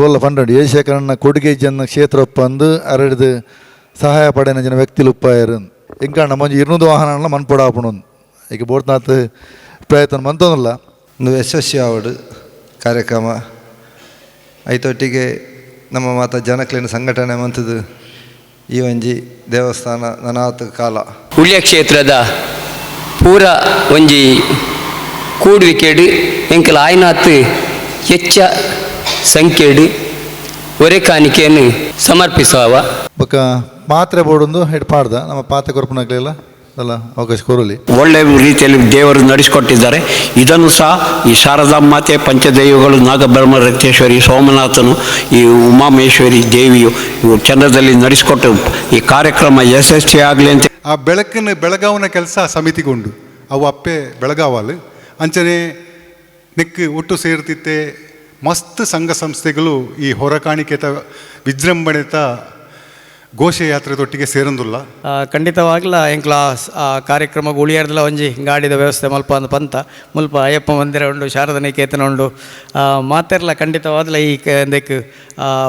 ಒಲ್ಲ ಪಂಡ ಏಶೇಖರನ್ನ ಕೊಡುಗೆ ಜನ ಕ್ಷೇತ್ರ ಅಂದು ಅರಡಿದು ಸಹಾಯ ಪಡೆನ ಜನ ವ್ಯಕ್ತಿಲು ಉಪ್ಪಾಯರು ಇಂಕ ಮಂಜು ಇರುವುದು ವಾಹನ ಮನ್ಪೊಡಾಪುಣು ಈಗ ಬೋಡ್ನಾಥ್ ಪ್ರಯತ್ನ ಮಂತೊಂದಿಲ್ಲ ನೀವು ಯಶಸ್ವಿ ಆವಡು ಕಾರ್ಯಕ್ರಮ. ಐತೊಟ್ಟಿಗೆ ನಮ್ಮ ಮಾತ ಜನಕ್ಲಿನ ಸಂಘಟನೆ ಮಂತದು ಈ ಒಂಜಿ ದೇವಸ್ಥಾನ ನನಾತ್ ಕಾಲ. ಉಳ್ಯ ಕ್ಷೇತ್ರದ ಪೂರ ಒಂಜಿ ಕೂಡುವಿಕೆಡು ಎಂಕಲ ಆಯ್ನಾತ್ ಹೆಚ್ಚ ಸಂಖ್ಯೆಡು ಒರೆ ಕಾಣಿಕೆಯನ್ನು ಸಮರ್ಪಿಸುವ ಮಾತ್ರೆ ಬೋಡೊಂದು ಹಿಡ್ಪಾಡ್ದ ನಮ್ಮ ಪಾತ್ರೆ ಕೊರಪನಾಗಲಿಲ್ಲ ಅಲ್ಲ ಅವಕಾಶ ಕೊರಲಿ. ಒಳ್ಳೆ ರೀತಿಯಲ್ಲಿ ದೇವರು ನಡೆಸಿಕೊಟ್ಟಿದ್ದಾರೆ. ಇದನ್ನು ಸಹ ಈ ಶಾರದಾ ಮಾತೆ ಪಂಚದೇವಿಗಳು ನಾಗಬ್ರಹ್ಮ ರಕ್ತೇಶ್ವರಿ ಸೋಮನಾಥನು ಈ ಉಮಾಮೇಶ್ವರಿ ದೇವಿಯು ಇವು ಚಂದ್ರದಲ್ಲಿ ನಡೆಸಿಕೊಟ್ಟು ಈ ಕಾರ್ಯಕ್ರಮ ಯಶಸ್ವಿ ಆಗಲಿ ಅಂತ ಆ ಬೆಳಕಿನ ಬೆಳಗಾವಿನ ಕೆಲಸ ಸಮಿತಿಗೊಂಡು ಅವು ಅಪ್ಪೆ ಬೆಳಗಾವಲು ಅಂಚನೆ ನೆಕ್ ಒಟ್ಟು ಸೇರ್ತಿತ್ತೆ ಮಸ್ತ್ ಸಂಘ ಸಂಸ್ಥೆಗಳು ಈ ಹೊರಕಾಣಿಕೆತ ವಿಜೃಂಭಣೆತ ಘೋಷಯಾತ್ರೆದೊಟ್ಟಿಗೆ ಸೇರಂದುಲ್ಲ? ಖಂಡಿತವಾಗ್ಲ ಎಂಕ್ಲ ಆ ಕಾರ್ಯಕ್ರಮ ಉಳಿಯಾರ್ದಲ ಒಂಜಿ ಗಾಡಿದ ವ್ಯವಸ್ಥೆ ಮಲ್ಪ ಅಂದ ಪಂತ. ಮುಲ್ಪ ಅಯ್ಯಪ್ಪ ಮಂದಿರ ಉಂಡು ಶಾರದಾ ನಿಕೇತನ ಉಂಡು. ಆ, ಮಾತೆರ್ಲ ಖಂಡಿತವಾದ್ಲ ಈ ಎಂದಕ್ಕೆ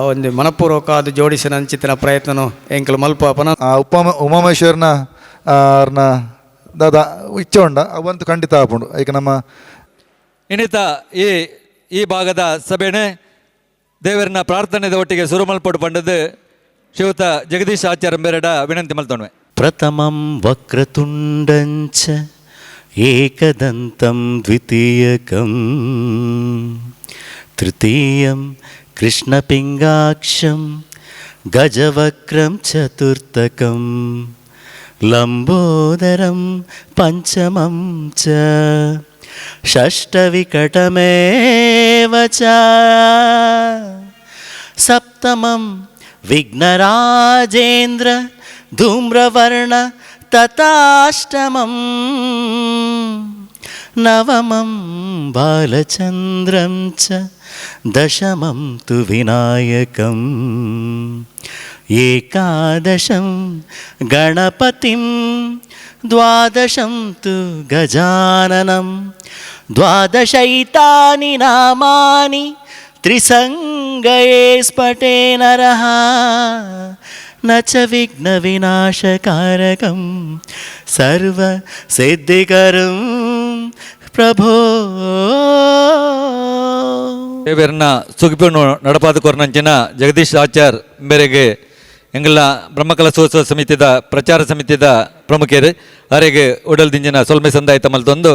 ಒಂದು ಮನಪೂರ್ವಕವಾದ ಜೋಡಿಸಿನ ಅಂಚಿತಿನ ಪ್ರಯತ್ನನು ಎಂಕ್ಲ ಮಲ್ಪ ಪನ. ಆ ಉಪ ಉಮಾಮೇಶ್ವರನ ಅವ್ರನ್ನ ದಾದ ಇಚ್ಛೆ ಉಂಡ ಅವಂತೂ ಖಂಡಿತ ಆಪುಂಡು. ಈಗ ನಮ್ಮ ಇನ್ನಿತ ಈ ಈ ಭಾಗದ ಸಭೆನೆ ದೇವರನ್ನ ಪ್ರಾರ್ಥನೆದ ಒಟ್ಟಿಗೆ ಸುರುಮಲ್ಪಟ್ಟು ಪಂಡದು ಶಿವತ ಜಗದೀಶ್ ಆಚಾರ್ಯ ಬೇರೆಡ ವಿನಂತಿ ಮಲ್ತೊಣ್ವೆ प्रथमं वक्रतुण्डञ्च एकदन्तं द्वितीयकं तृतीयं कृष्णपिङ्गाक्षं गजवक्त्रं चतुर्थकं लम्बोदरं पञ्चमं च షష్టవికటమేవ సప్తమం విఘ్నరాజేంద్ర ధూమ్రవర్ణ తతాష్టమం నవమం బాలచంద్రం చ దశమం తు వినాయకం ఏకాదశం గణపతిం द्वादशं तु गजाननं द्वादशैतानि नामानि त्रिसङ्गये स्फटे नरः न च विघ्नविनाशकारकं सर्वसिद्धिकरं प्रभो ದೇವರನ್ನ ಸುಗಿಪಣ್ಣು ನಡಪಾದ ಕೊರ್ನಂಚಿನ ಜಗದೀಶ್ ಆಚಾರ್ ಮೇರೆಗೆ ಎಂಗಳ ಬ್ರಹ್ಮಕಲಸೋತ್ಸವ ಸಮಿತಿದ, ಪ್ರಚಾರ ಸಮಿತಿದ ಪ್ರಮುಖರು, ಅವರಿಗೆ ಉಡಲ್ ದಿಂಜಿನ ಸೊಲ್ಮೆ ಸಂದಾಯಿತ ಮಲ್ತೊಂದು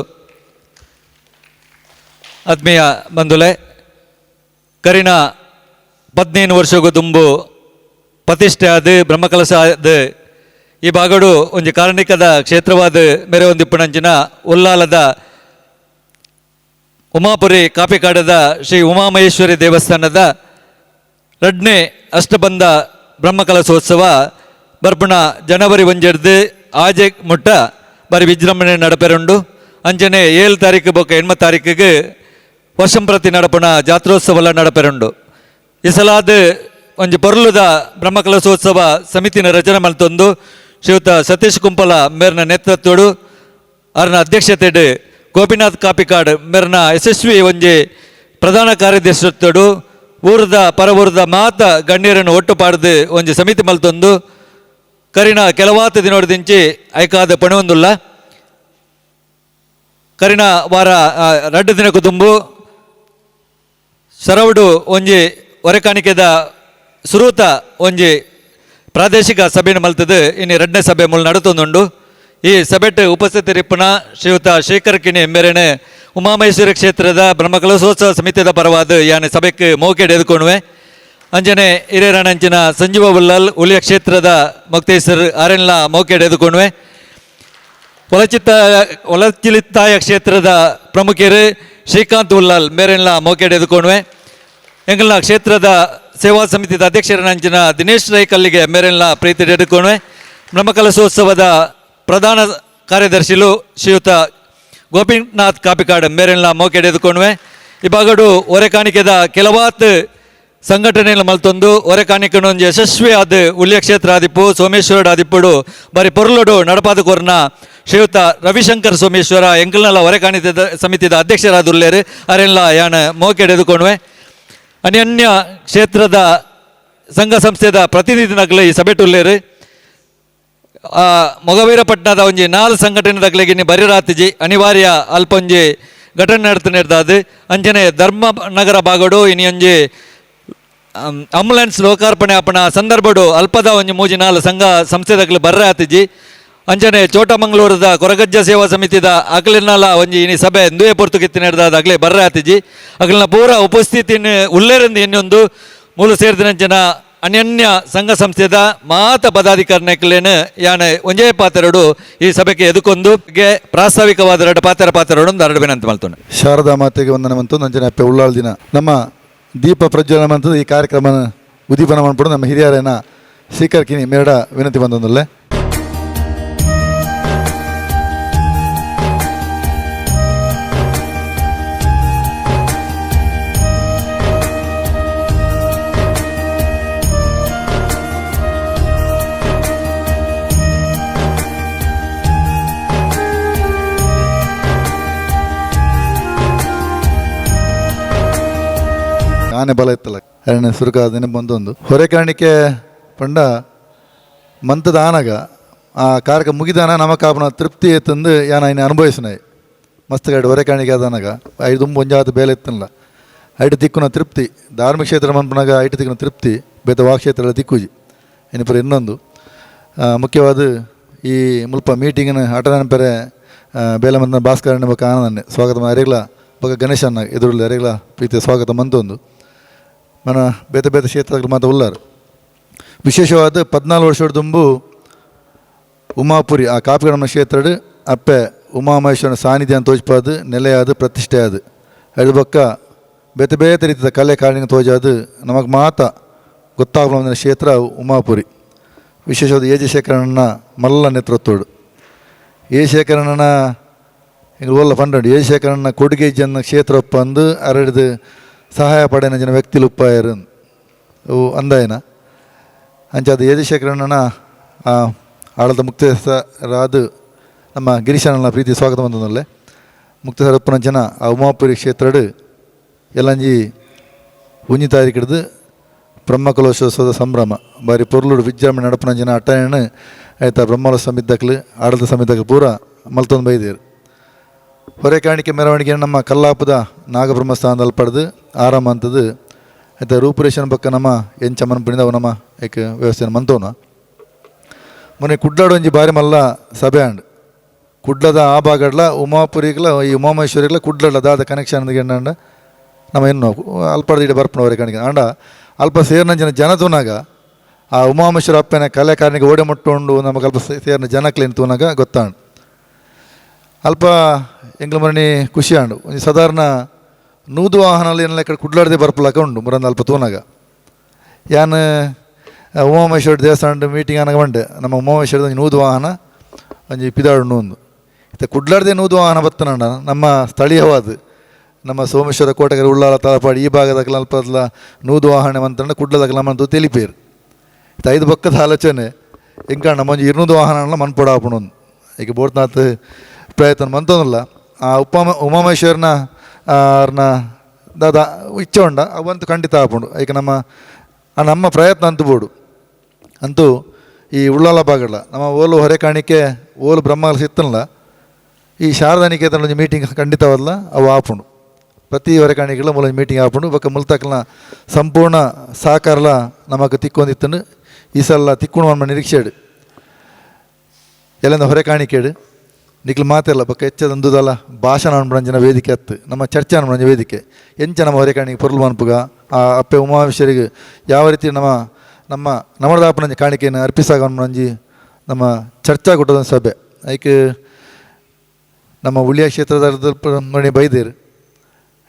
ಆತ್ಮೀಯ ಬಂಧುಲೆ ಕರಿನ ಪದ್ನೇನು ವರ್ಷಗೂ ತುಂಬು ಪ್ರತಿಷ್ಠೆ ಆದ ಬ್ರಹ್ಮಕಲಶ ಈ ಭಾಗಡು ಒಂಜಿ ಕಾರಣಿಕದ ಕ್ಷೇತ್ರವಾದ ಮೇರೆ ಒಂದಿಪ್ಪುಣಂಚಿನ ಉಲ್ಲಾಲದ ಉಮಾಪುರಿ ಕಾಪಿಕಾಡದ ಶ್ರೀ ಉಮಾಮಹೇಶ್ವರಿ ದೇವಸ್ಥಾನದ ರಡ್ನೆ ಅಷ್ಟಬಂಧ ಬ್ರಹ್ಮಕಲಶೋತ್ಸವ ಬರ್ಪುಣ ಜನವರಿ ಒಂಜೆಡ್ದು ಆಜೆ ಮುಟ್ಟ ಬಾರಿ ವಿಜೃಂಭಣೆ ನಡಪೆರುಂಡು. ಅಂಚನೆ ಏಳು ತಾರೀಕು ಬೊಕ್ಕ ಎಣ್ಮ ತಾರೀಕಿಗೆ ವರ್ಷಂ ಪ್ರತಿ ನಡಪಣ ಜಾತ್ರೋತ್ಸವ ನಡಪೆರುಂಡು. ಈ ಸಲಾದ ಒಂಜಿ ಪೊರ್ಲುದ ಬ್ರಹ್ಮಕಲಶೋತ್ಸವ ಸಮಿತಿನ ರಚನೆ ಮಲ್ತೊಂದು. ಶ್ರೀಯುತ ಸತೀಶ್ ಕುಂಪಲ ಮೇರ್ನ ನೇತೃತ್ವಡು. ಅವರನ ಅಧ್ಯಕ್ಷತೆಡು ಗೋಪಿನಾಥ್ ಕಾಪಿಕಾಡ್ ಮೇರ್ನ ಯಶಸ್ವಿ ಒಂಜಿ ಪ್ರಧಾನ ಕಾರ್ಯದರ್ಶಿತ್ವಡು. ಊರದ, ಪರವೂರ್ದ ಮಾತ ಗಣ್ಯರನ್ನು ಒಟ್ಟು ಪಾಡ್ದು ಒಂಜಿ ಸಮಿತಿ ಮಲ್ತೊಂದು. ಕರಿನ ಕೆಲವಾತ ದಿನೋಡದಿಂಚಿ ಐಕಾದ ಪಣವೊಂದುಲ್ಲ ಕರಿನ ವಾರ ರಡ್ಡ ದಿನ ತುಂಬು ಸರವಡು ಒಂಜಿ ಹೊರೆಕಾಣಿಕೆದ ಸುರೂತ ಒಂಜಿ ಪ್ರಾದೇಶಿಕ ಸಭೆಯನ್ನು ಮಲ್ತದೆ. ಇನ್ನು ಎರಡನೇ ಸಭೆ ಮೂಲ ನಡುತ್ತೊಂದುಂಡು ಈ ಸಭೆಟ್ ಉಪಸ್ಥಿತರಿಪ್ಪನ ಶ್ರೀಯುತ ಶೇಖರ್ ಕಿಣಿ ಮೇರೆಣೆ ಉಮಾಮಹೇಶ್ವರಿ ಕ್ಷೇತ್ರದ ಬ್ರಹ್ಮಕಲಶೋತ್ಸವ ಸಮಿತಿಯ ಪರವಾದ ಯಾನೆ ಸಭೆಗೆ ಮೋಕೆಡ್ ಎದುಕೊಣುವೆ ಅಂಜನೆ ಹಿರೇರಣಂಚಿನ ಸಂಜೀವ ಉಲ್ಲಲ್ ಉಳಿಯ ಕ್ಷೇತ್ರದ ಮುಕ್ತೇಶ್ವರ್ ಆರೆನ್ಲ ಮೋಕೆಡ್ ಎದುಕೊಣುವೆ ಒಲಚಿತ್ತ ಒಲಚಿಲಿತ್ತಾಯ ಕ್ಷೇತ್ರದ ಪ್ರಮುಖರು ಶ್ರೀಕಾಂತ್ ಉಲ್ಲಾಲ್ ಮೇರೆಲ್ಲ ಮೋಕೆಡ್ ಎದುಕೊಣುವೆ ಎಂಗಲ್ನ ಕ್ಷೇತ್ರದ ಸೇವಾ ಸಮಿತಿದ ಅಧ್ಯಕ್ಷರನಂಚಿನ ದಿನೇಶ್ ರೈಕಲ್ಲಿಗೆ ಮೇರೆಲ್ಲ ಪ್ರೀತಿ ಎದುಕೊಣುವೆ ಬ್ರಹ್ಮಕಲಶೋತ್ಸವದ ಪ್ರಧಾನ ಕಾರ್ಯದರ್ಶಿಲು ಶ್ರೀಯುತ ಗೋಪಿನಾಥ್ ಕಾಪಿಕಾಡ್ ಮೇರೆಲ್ಲ ಮೋಕೆಡ್ ಎದುಕೊಣುವೆ ಈ ಭಾಗಡು ಒರೆ ಕಾಣಿಕೆದ ಕೆಲವಾತ್ ಸಂಘಟನೆಗಳ ಮಲ್ತೊಂದು. ಒರೆ ಕಾಣಿಕೆನೊಂದು ಯಶಸ್ವಿ ಆದ ಉಳ್ಯ ಕ್ಷೇತ್ರ ಆದಿಪ್ಪು, ಸೋಮೇಶ್ವರ ಆದಿಪ್ಪುಡು. ಬರೀ ಪೊರ್ಲುಡು ನಡಪಾದ ಕೋರ್ನ ಶ್ರೀಯುತ ರವಿಶಂಕರ್ ಸೋಮೇಶ್ವರ ಎಂಕಲ್ನಲ್ಲ ಹೊರೆ ಕಾಣಿತದ ಸಮಿತಿದ ಅಧ್ಯಕ್ಷರಾದುಲ್ಲೇರು. ಅರೆಲ್ಲ ಯಾಣ ಮೋಕೆಡ್ ಎದುಕೊಣುವೆ ಅನ್ಯನ್ಯ ಕ್ಷೇತ್ರದ ಸಂಘ ಸಂಸ್ಥೆದ ಪ್ರತಿನಿಧಿನಾಗಲೇ ಈ ಸಭೆ ಟುಲ್ಲೇರು ಮೊಗವೀರಪಟ್ಟಣದ ಒಂಜಿ ನಾಲ್ ಸಂಘಟನೆದಕ್ಲೆಗೆ ಇನ್ನು ಬರಿರಾತಿಜಿ ಅನಿವಾರ್ಯ ಅಲ್ಪ ಒಂಜಿ ಘಟನೆ ನಡ್ತನಿರ್ದಾದು ಅಂಚನೆ ಧರ್ಮ ನಗರ ಭಾಗಡು ಇನಿ ಅಂಬುಲೆನ್ಸ್ ಲೋಕಾರ್ಪಣೆ ಆಪಣ ಸಂದರ್ಭಡು ಅಲ್ಪದ ಒಂಜಿ ಮೂಜಿ ನಾಲ್ ಸಂಘ ಸಂಸ್ಥೆದಕ್ಲೆ ಬರ್ರೆ ಆತಿಜಿ ಅಂಚನೆ ಚೋಟಮಂಗಳೂರದ ಕೊರಗಜ್ಜ ಸೇವಾ ಸಮಿತಿದ ಅಕ್ಲಿನಲ ಒಂಜಿ ಇನಿ ಸಭೆ ದುವೆ ಪೊರ್ತು ಅಗ್ಲೆ ಬರ್ರೆ ಆತಿಜಿ ಅಕ್ಲಿನ ಪೂರ ಉಪಸ್ಥಿತಿನ ಉಲ್ಲೇರಿಂದ ಇನ್ನೊಂದು ಮೂಲ ಸೇರಿದಂಚನ ಅನ್ಯನ್ಯ ಸಂಘ ಸಂಸ್ಥೆದ ಮಾತ ಪದಾಧಿಕಾರಿನಕ್ಲೇನು ಯಾನ ಒಂಜೇ ಪಾತ್ರೆಡು ಈ ಸಭೆಗೆ ಎದುಕೊಂದು ಪ್ರಾಸ್ತಾವಿಕವಾದ ಎರಡು ಪಾತ್ರ ಪಾತ್ರರಡು ಒಂದು ಎರಡು ವಿನಂತಿ ಶಾರದಾ ಮಾತೆಗೆ ವಂದನವಂತು ನಂಜನ ಅಪ್ಪೆ ಉಳ್ಳಾಳ ದಿನ ನಮ್ಮ ದೀಪ ಪ್ರಜ್ವಲನ ಈ ಕಾರ್ಯಕ್ರಮ ಉದ್ದೀಪನ ಮಾಡ್ಬಿಟ್ಟು ನಮ್ಮ ಹಿರಿಯರೇನ ಶ್ರೀಕರ್ ಕಿನಿ ಮೇಡ ವಿನಂತಿ ಬಂದೊಂದಲ್ಲೇ. ಆನೆ ಬಲ ಇತ್ತಲ್ಲ, ಎರಡನೇ ಸುರುಕ ದಿನ ಬಂದೊಂದು. ಹೊರೆ ಕಾಣಿಕೆ ಪಂಡ ಮಂತದ ಆನಗ, ಆ ಕಾರ್ಯಕ್ರಮ ಮುಗಿದಾನ ನಮ್ಮ ಕಾಪನ ತೃಪ್ತಿ ಎತ್ತಂದು ಯಾನ ಇನ್ನು ಅನುಭವಿಸಿನಾಯಿ. ಮಸ್ತ್ ಗಾಡಿ ಹೊರೆ ಕಾಣಿಕೆ ಆದನಾಗ ಐದು ತುಂಬ ಒಂಜಾತ ಬೇಲೆ ಇತ್ತಲ್ಲ ಐಟು ದಿಕ್ಕುನ ತೃಪ್ತಿ, ಧಾರ್ಮಿಕ ಕ್ಷೇತ್ರ ಮಂಪನಾಗ ಐಟು ದಿಕ್ಕುನ ತೃಪ್ತಿ, ಬೇತ ವಾಕ್ಷೇತ್ರ ದಿಕ್ಕುಜಿ. ಇನ್ನಿಪ್ಪ ಇನ್ನೊಂದು. ಮುಖ್ಯವಾದ ಈ ಮುಲ್ಪ ಮೀಟಿಂಗಿನ ಅಟನ ಪೆರೆ ಬೇಲೆ ಮಂದ ಭಾಸ್ಕರಣ್ಣ ಬಕ್ಕ ಆನಂದನ್ನೇ ಸ್ವಾಗತ ಅರೆಗ್ಲ ಬಕ್ಕ ಗಣೇಶನ್ನ ಎದುರಲ್ಲಿ ಅರೆಗ್ಲ ಪ್ರೀತಿಯ ಸ್ವಾಗತ ಮಂತೊಂದು. మన ಬೇತ ಬೇತ ಕ್ಷೇತ್ರಗಳು ಮಾತ್ರ ಉಲ್ಲಾರು ವಿಶೇಷವಾದ ಪದ್ನಾಲ್ಕು ವರ್ಷದ ದುಂಬು ಉಮಾಪುರಿ ಆ ಕಾಪಿಗಡಮ ಕ್ಷೇತ್ರಡ್ ಅಪ್ಪೆ ಉಮಾಮಹೇಶ್ವರನ ಸಾನ್ನಿಧ್ಯ ಅಂತ ತೋಜ್ಪಾದು ನೆಲೆಯಾದ ಪ್ರತಿಷ್ಠೆ ಅದು ಅದು ಬಕ್ಕ ಬೇತೆ ಬೇತೆ ರೀತಿಯ ಕಲೆ ಕಾಳಿನ ತೋಜಾದು ನಮಗೆ ಮಾತ ಗೊತ್ತಾಗಲ ಕ್ಷೇತ್ರ ಉಮಾಪುರಿ ವಿಶೇಷವಾದ ಎ ಜಿ ಶೇಖರಣ್ಣನ ಮಲ್ಲ ನೇತೃತ್ವಡು ಎ ಶೇಖರಣ್ಣನ ಹಿಂಗೆ ಓಲ್ಲ ಪಂಡು ಎ ಶೇಖರಣ್ಣ ಕೊಡುಗೆ ಜನ ಕ್ಷೇತ್ರ ಒಪ್ಪ ಅಂದು ಅರಡಿದು ಸಹಾಯ ಪಡೆನ ಜನ ವ್ಯಕ್ತಿಲು ಉಪ್ಪಾಯರು ಅಂದಾಯನ. ಅಂಚಾದ ಎ ಜಿ ಶೇಖರಣ್ಣನ ಆ, ಆಳದ ಮುಕ್ತೇಶ್ವರಾದು ನಮ್ಮ ಗಿರೀಶನ ಪ್ರೀತಿ ಸ್ವಾಗತ ಬಂದನಲ್ಲೇ ಮುಕ್ತೇಶ್ವರ ಉಪ್ಪನ ಜನ, ಆ ಉಮಾಪುರಿ ಕ್ಷೇತ್ರಡು ಎಲ್ಲಂಜಿ ಉಂಜಿ ತಾರೀಕಿಡ್ದು ಬ್ರಹ್ಮಕಲೋತ್ಸವದ ಸಂಭ್ರಮ. ಬಾರಿ ಪೊರ್ಲುಡು ವಿಜೃಂಭಣೆ ನಡಪನ ಜನ ಅಟ್ಟಣ ಆಯ್ತಾ ಬ್ರಹ್ಮೋತ್ಸವ ಸಮಿದ್ದಕ್ಲು ಆಡಳಿತ ಸಮಿದ್ದಕ್ಲು ಪೂರ ಮಲ್ತೊಂದು ಬೈದೇರು ಹೊರೆ ಕಾಣಿಕೆ ಮೆರವಣಿಗೆ ನಮ್ಮ ಕಲ್ಲಾಪದ ನಾಗಬ್ರಹ್ಮಸ್ಥಾನದಲ್ಲಿ ಪಡೆದು ಆರಾಮ ಅಂತದ್ದು, ಆಯ್ತಾ, ರೂಪುರೇಷನ್ ಬಕ್ಕ ನಮ್ಮ ಎಂಚಮ್ಮನ ಪುಣಿದವು ನಮ್ಮ ಏಕ ವ್ಯವಸ್ಥೆ ಮಂತೋನ ಮೊನ್ನೆ ಕುಡ್ಲಾಡು ಒಂಜಿ ಬಾರಿ ಮಲ್ಲ ಸಭೆ ಅಂಡ್ ಕುಡ್ಲದ ಆ ಭಾಗಡ್ಲ, ಉಮಾಪುರಿಗ್ಲ, ಈ ಉಮಾಮಹೇಶ್ವರಿಗ್ಲ ಕುಡ್ಲಡ್ಲ, ದಾದ ಕನೆಕ್ಷನ್ ಗೆಂಡ ನಮ್ಮ ಇನ್ನು ಅಲ್ಪದ ಇಡ ಬರ್ಪಣ ಹೊರೆ ಕಾಣಿಕೆ ಅಂಡ ಅಲ್ಪ ಸೇರ್ನ ಜನ ಆ ಉಮಾಮೇಶ್ವರ ಅಪ್ಪನ ಕಲೆ ಕಾರಣಿಗೆ ಓಡೆ ಮುಟ್ಟುಕೊಂಡು ನಮಗೆ ಅಲ್ಪ ಸೇರ್ನ ಜನಕ್ಲೇನು ತೂನಾಗ ಗೊತ್ತಾಂಡು. ಅಲ್ಪ ಎಂಗ್ಲ ಮರಣಿ ಖುಷಿ ಆಂಡು ಒಂಜಿ ಸಾಧಾರಣ ನೂದು ವಾಹನ ಏನೆಲ್ಲ ಕಡೆ ಕುಡ್ಲಾಡದೆ ಬರ್ಪಲಾಕ ಉಂಡು, ಮರ ಅಲ್ಪ ತೂನಾಗ ಯಾನ್ ಉಮಾಮೇಶ್ವರ ದೇವಸ್ಥಾನದ ಮೀಟಿಂಗ್ ಅನ್ನಾಗ ಬಂಡೆ ನಮ್ಮ ಉಮಾಮೇಶ್ವರದ ಒಂಜಿ ನೂದು ವಾಹನ, ಒಂಜಿ ಪಿದಾಡು ನೂಂದು. ಇತ್ತ ಕುಡ್ಲಾಡ್ದೆ ನೂದು ವಾಹನ ಬತ್ತನಂಡ ನಮ್ಮ ಸ್ಥಳೀಯವಾದ, ನಮ್ಮ ಸೋಮೇಶ್ವರ ಕೋಟೆಗರ ಉಳ್ಳಾಲ ತಲಪಾಡಿ ಈ ಭಾಗದಾಗ ಅಲ್ಪದಲ್ಲ ನೂದು ವಾಹನ ಅಂತಂಡ ಕುಡ್ಲದಾಗ ನಮ್ಮಂತೂ ತೆಲಿಪೇರು. ಇತ್ತ ಐದು ಪಕ್ಕದ ಆಲೋಚನೆ ಇಂಕ ಮಂಜು ಇರ್ನೂದು ವಾಹನ ಮನ್ಪೊಡ ಆಪುಣು ಈಗ ಬೋರ್ತ್ನಾಥ್ ಪ್ರಯತ್ನ ಮಂತೊಂದಿಲ್ಲ. ಆ ಉಪಮ, ಉಮಾಮೇಶ್ವರನ ಅವ್ರನ್ನ ದಾದ ಇಚ್ಛೆ ಉಂಡ ಅವಂತು ಖಂಡಿತ ಆಪುಂಡು ಈಗ ನಮ್ಮ, ಆ ನಮ್ಮ ಪ್ರಯತ್ನ ಅಂತ ಬೋಡು. ಅಂತೂ ಈ ಉಳ್ಳಾಲ ಭಾಗಲ್ಲ ನಮ್ಮ ಓಲು ಹೊರೆ ಕಾಣಿಕೆ ಓಲು ಬ್ರಹ್ಮ ಸಿತ್ತನಲ್ಲ ಈ ಶಾರದಾ ನಿಕೇತನ ಒಂಜಿ ಮೀಟಿಂಗ್ ಖಂಡಿತವಲ್ಲ ಅವು ಆಪುಂಡು ಪ್ರತಿ ಹೊರೆ ಕಾಣಿಕೆಲ್ಲ ಮೂಲ ಮೀಟಿಂಗ್ ಆಪುಂಡು ಬಕ್ಕ ಮುಲ್ತಕ್ಲ ಸಂಪೂರ್ಣ ಸಹಕಾರಲ ನಮಗೆ ತಿಕ್ಕೊಂದಿತ್ತಂಡು ಈ ಸಲ ತಿಕ್ಕೊಂಡು ನಮ್ಮ ನಿರೀಕ್ಷೆ ಎಲ್ಲಿಂದ ಹೊರೆ ಕಾಣಿಕೆಡು ನಿಕ್ಲು ಮಾತೆಲ್ಲ ಬೊಕ್ಕ ಹೆಚ್ಚದ ಅಂದುದಲ್ಲ, ಭಾಷಣ ಅನ್ಬಂಜನ ವೇದಿಕೆ ಅತ್ತು. ನಮ್ಮ ಚರ್ಚೆ ಅನ್ಬಂಜ ವೇದಿಕೆ. ಎಂಚ ನಮ್ಮ ಹೊರೆ ಕಾಣಿಕೆ ಪೊರ್ಲು ಮನ್ಪುಗ ಆ ಅಪ್ಪೆ ಉಮಾವೇಶ್ವರಿಗೆ ಯಾವ ರೀತಿ ನಮ್ಮ ನಮ್ಮ ನಮರದಾಪನ ಕಾಣಿಕೆಯನ್ನು ಅರ್ಪಿಸಾಗ ಅನ್ಬಂಜಿ ನಮ್ಮ ಚರ್ಚಾ ಕೊಟ್ಟದ ಸಭೆ. ಐಕ್ ನಮ್ಮ ಉಳಿಯ ಕ್ಷೇತ್ರದ ಮಣಿ ಬೈದೇರು.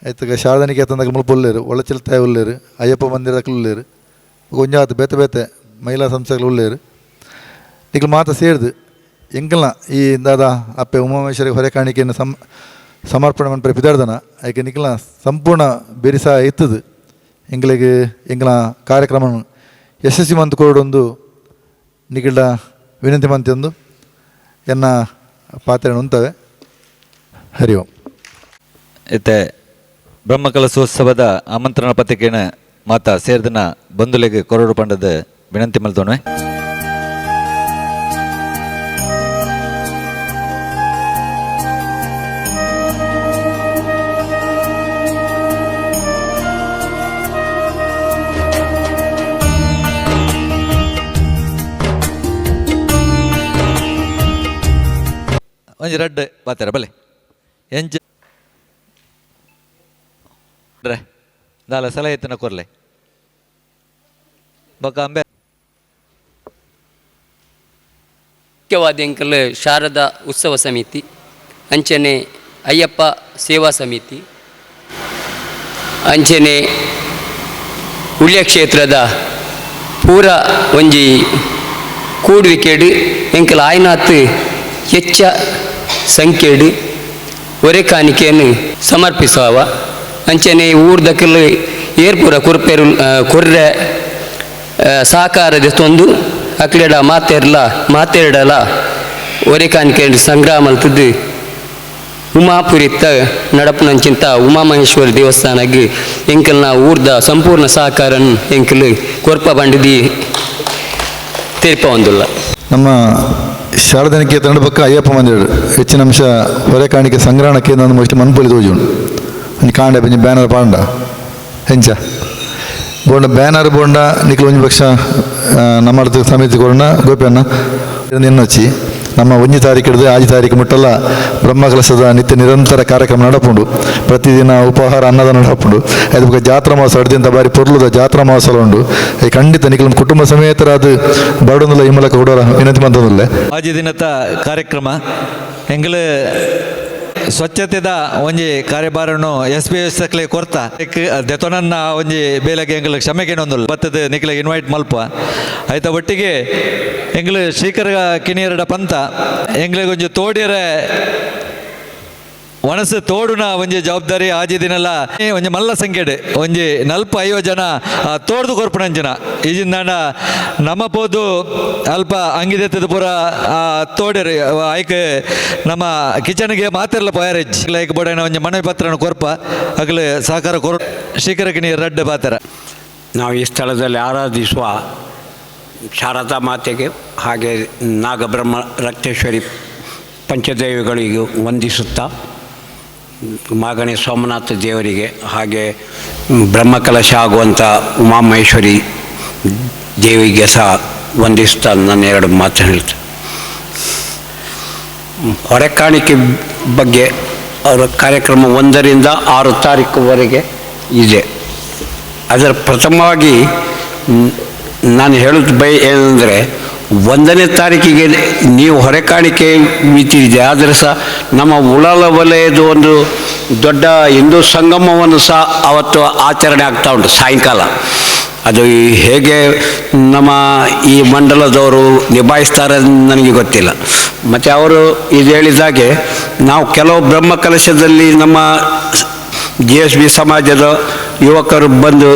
ಆಯ್ತು ಶಾರದಾ ನಿಕೇತನದಾಗ ಮುಲ್ಪ ಉಳ್ಳೇರು ಒಳಚಿಲ್ತಾಯ ಉಳ್ಳೇರು ಅಯ್ಯಪ್ಪ ಮಂದಿರದಕ್ಕೆ ಉಳ್ಳೇರು ಒಂಜಾತ್ ಬೇತೆ ಬೇತೆ ಮಹಿಳಾ ಸಂಸ್ಥೆಗಳು ಉಳ್ಳೇರು ನಿಕ್ಲು ಮಾತ ಸೇರಿದು. ಎಂಕಲ್ನ ಈ ದಾದ ಅಪ್ಪೆ ಉಮಾಮೇಶ್ವರಿಗೆ ಹೊರೆ ಕಾಣಿಕೆಯನ್ನು ಸಮರ್ಪಣ ಸಮರ್ಪಣೆ ಮನ್ಪರೆ ಪಿದಾಡ್ದನ ಆಯ್ಕೆ ನಿಕ್ಲ ಸಂಪೂರ್ಣ ಬೆರಿಸ ಎತ್ತದು ಎಂಗ್ಲಿಗೆ ಎಂಗ್ಲ ಕಾರ್ಯಕ್ರಮ ಯಶಸ್ವಿ ಮಂತ್ ಕೊಡೊಂದು ನಿಖಿಲ ವಿನಂತಿ ಮಂತಿಯೊಂದು. ಎನ್ನ ಪಾತ್ರೆ ಉಂತವೆ ಹರಿ ಓಂ. ಇತ್ತೆ ಬ್ರಹ್ಮಕಲಶೋತ್ಸವದ ಆಮಂತ್ರಣ ಪತ್ರಿಕೆನ ಮಾತ ಸೇರ್ದನ ಬಂಧುಲೆಗೆ ಕೊರಡು ಪಂಡದ ವಿನಂತಿ ಮಲ್ತೋಣೆ ಒಂಜಿ ರಡ್ಡ್ ಪಾತೆರ ಬಲೆ ಎಂಜ ದಾಲ ಸಲಹೆ ಎತ್ತಿನ ಕೊರ್ಲೆ ಬೊಕ ಅಂಬೆ ಮುಖ್ಯವಾದ ಎಂಕಲ್ ಶಾರದಾ ಉತ್ಸವ ಸಮಿತಿ ಅಂಚನೆ ಅಯ್ಯಪ್ಪ ಸೇವಾ ಸಮಿತಿ ಅಂಚನೆ ಉಳ್ಯ ಕ್ಷೇತ್ರದ ಪೂರ ಒಂಜಿ ಕೂಡುವಿಕೆಡು ಎಂಕಲ್ ಆಯ್ನಾತ್ ಹೆಚ್ಚ ಸಂಖ್ಯೆಡು ಒರೆ ಕಾಣಿಕೆಯನ್ನು ಸಮರ್ಪಿಸುವ ಅಂಚನೆ ಊರ್ದಕ್ಕಲ್ ಏರ್ಪುರ ಕುರ್ಪೆರು ಕೊರ್ರೆ ಸಾಕಾರದ ತೊಂದು ಅಕ್ಲೆಡ ಮಾತೆರ್ಲ, ಮಾತೆರಡಲ ಒರೆ ಕಾಣಿಕೆ ಸಂಗ್ರಾಮ ಮಲ್ತದ್ದು ಉಮಾಪುರಿತ ನಡಪನಂಚಿಂತ ಉಮಾಮಹೇಶ್ವರ ದೇವಸ್ಥಾನಕ್ಕೆ ಎಂಕಲ್ನ ಊರ್ದ ಸಂಪೂರ್ಣ ಸಹಕಾರ ಎಂಕಲ್ ಕೊರ್ಪ ಬಂಡಿದಿ ತೀರ್ಪ ಒಂದುಲ್ಲ ನಮ್ಮ ಶಾರದನಿಕೆ ತಂಡ ಪಕ್ಕ ಅಯ್ಯಪ್ಪ ಮಂದಿರ ಹೆಚ್ಚಿನ ಅಂಶ ಹೊರೆ ಕಾಣಿಕೆ ಸಂಗ್ರಹಣಕ್ಕೆ ನಾನು ಮೋಸ್ಟ್ ಮನ್ಪೊಲಿ ತೋಜುಂಡು ಒಂಜಿ ಕಾಂಡ ಒಂಜಿ ಬ್ಯಾನರ್ ಪಾಂಡ ಹೆಂಚ. ಬೋಂಡ ಬ್ಯಾನರ್ ಬೋಂಡ ನಿಖಿಲ್ ಒಂಜಿ ಪಕ್ಷ ನಮ್ಮ ಸಮಿತಿ ಕೊಡೋಣ. ಗೋಪಿಯನ್ನ ನಿನ್ನೊಚ್ಚಿ ನಮ್ಮ ಒಂಜಿ ತಾರೀಕು ಹಿಡಿದು ಆಜಿ ತಾರೀಕು ಮುಟ್ಟಲ್ಲ ಬ್ರಹ್ಮಕಲಶದ ನಿತ್ಯ ನಿರಂತರ ಕಾರ್ಯಕ್ರಮ ನಡಪುಂಡು. ಪ್ರತಿದಿನ ಉಪಹಾರ ಅನ್ನದ ನಡಪುಂಡು. ಅದು ಬಗ್ಗೆ ಜಾತ್ರಾ ಮಹೋತ್ಸವ ಅಡ್ದಿಂತ ಬಾರಿ ಪೊರ್ಲುದ ಜಾತ್ರಾ ಮಹೋತ್ಸವ ಉಂಡು. ಖಂಡಿತ ನಿಖಿಲ್ ಕುಟುಂಬ ಸಮೇತರಾದ ಬಡೋದಿಲ್ಲ ಈ ಮೂಲಕ ಕೊಡೋರ ವಿನಂತಿ ಬಂದದಲ್ಲೇ ಆಜಿ ದಿನದ ಕಾರ್ಯಕ್ರಮ ಎಂಗ್ಲ ಸ್ವಚ್ಛತೆದ ಒಂಜಿ ಕಾರ್ಯಭಾರನು ಎಸ್ ಪಿ ಎಸ್ ತಕ್ಲೆ ಕೊರ್ತ ದೆತೊನನ್ನ ಒಂಜಿ ಬೇಲಗೆ ಎಂಗ್ಲ ಕ್ಷಮೆಗೆ ಒಂದುಲ್ಲ ಬತ್ತದ ನಿಕ್ಲೆ ಇನ್ವೈಟ್ ಮಲ್ಪ ಆಯ್ತ ಒಟ್ಟಿಗೆ ಎಂಗ್ಲ ಶ್ರೀಕರ ಕಿಣಿಯರಡ ಪಂತ. ಎಂಗ್ಲಿಗೆ ಒಂಜಿ ತೋಡಿಯರ ಒಣಸು ತೋಡುನ ಒಂಜಿ ಜವಾಬ್ದಾರಿ ಆಜಿ ದಿನಲ ಒಂಜಿ ಮಲ್ಲ ಸಂಖ್ಯೆಡ್ ಒಂಜಿ ನಲ್ಪ ಐವ ಜನ ತೋಡ್ದು ಜನ ಈಜಿಂದಾಂಡ ನಮ್ಮ ಪೋದು ಅಲ್ಪ ಅಂಗಿದೆತ್ತದ ಪೂರ ಆ, ಆಯ್ಕೆ ನಮ್ಮ ಕಿಚನ್ಗೆ ಮಾತೆರ್ಲ ಪೋಯಾರೆಜ್ ಲೈಕ್ ಬೋಡ ಒಂಜಿ ಮನವಿ ಪತ್ರನ ಕೊರ್ಪ ಅಗ್ಲು ಸಹಕಾರ ಕೊರ್ ನೀರು ರಡ್ಡ್ ಪಾತರ ನಾವು ಈ ಸ್ಥಳದಲ್ಲಿ ಆರಾಧಿಸುವ ಶಾರದಾ ಮಾತೆಗೆ ಹಾಗೆ ನಾಗಬ್ರಹ್ಮ ರಕ್ತೇಶ್ವರಿ ಪಂಚದೇವಿಗಳಿಗೂ ವಂದಿಸುತ್ತಾ ಮಾಗಣಿ ಸೋಮನಾಥ ದೇವರಿಗೆ ಹಾಗೆ ಬ್ರಹ್ಮಕಲಶ ಆಗುವಂಥ ಉಮಾಮಹೇಶ್ವರಿ ದೇವಿಗೆ ಸಹ ವಂದಿಸುತ್ತಾ ನಾನು ಎರಡು ಮಾತು ಹೇಳ್ತೆ. ಹೊರೆ ಕಾಣಿಕೆ ಬಗ್ಗೆ ಅವರ ಕಾರ್ಯಕ್ರಮ ಒಂದರಿಂದ ಆರು ತಾರೀಕುವರೆಗೆ ಇದೆ. ಅದರ ಪ್ರಥಮವಾಗಿ ನಾನು ಹೇಳೋದು ಬೈ ಏನಂದರೆ ಒಂದನೇ ತಾರೀಕಿಗೆ ನೀವು ಹೊರೆ ಕಾಣಿಕೆ ಮಿತಿಯಿದೆ ಆದರೆ ಸಹ ನಮ್ಮ ಉಳಲ ವಲಯದ ಒಂದು ದೊಡ್ಡ ಹಿಂದೂ ಸಂಗಮವನ್ನು ಸಹ ಅವತ್ತು ಆಚರಣೆ ಆಗ್ತಾ ಉಂಟು ಸಾಯಂಕಾಲ. ಅದು ಹೇಗೆ ನಮ್ಮ ಈ ಮಂಡಲದವರು ನಿಭಾಯಿಸ್ತಾರೆ ನನಗೆ ಗೊತ್ತಿಲ್ಲ. ಮತ್ತು ಅವರು ಇದು ಹೇಳಿದಾಗೆ ನಾವು ಕೆಲವು ಬ್ರಹ್ಮ ಕಲಶದಲ್ಲಿ ನಮ್ಮ ಜಿ ಎಸ್ ಬಿ ಸಮಾಜದ ಯುವಕರು ಬಂದು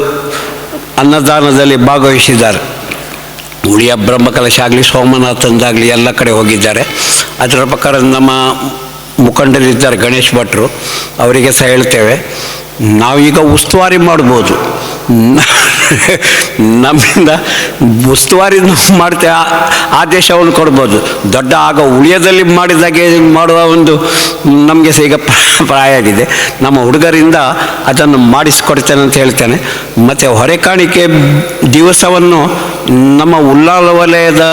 ಅನ್ನದಾನದಲ್ಲಿ ಭಾಗವಹಿಸಿದ್ದಾರೆ. ಉಳಿಯ ಬ್ರಹ್ಮಕಲಶ ಆಗಲಿ ಸೋಮನಾಥಂದಾಗಲಿ ಎಲ್ಲ ಕಡೆ ಹೋಗಿದ್ದಾರೆ. ಅದರ ಪ್ರಕಾರ ನಮ್ಮ ಮುಖಂಡರಿದ್ದಾರೆ ಗಣೇಶ್ ಭಟ್ರು. ಅವರಿಗೆ ಸಹ ಹೇಳ್ತೇವೆ, ನಾವೀಗ ಉಸ್ತುವಾರಿ ಮಾಡ್ಬೋದು. ನಮ್ಮಿಂದ ಉಸ್ತುವಾರಿ ಮಾಡ್ತೇವೆ ಆದೇಶವನ್ನು ಕೊಡ್ಬೋದು. ದೊಡ್ಡ ಆಗ ಉಳಿಯದಲ್ಲಿ ಮಾಡಿದಾಗೆ ಮಾಡುವ ಒಂದು ನಮಗೆ ಸಹ ಈಗ ಪ್ರ- ಪ್ರಾಯ ಆಗಿದೆ. ನಮ್ಮ ಹುಡುಗರಿಂದ ಅದನ್ನು ಮಾಡಿಸಿಕೊಡ್ತೇನೆ ಅಂತ ಹೇಳ್ತೇನೆ. ಮತ್ತು ಹೊರೆಕಾಣಿಕೆ ದಿವಸವನ್ನು ನಮ್ಮ ಉಲ್ಲಾಲ ವಲಯದ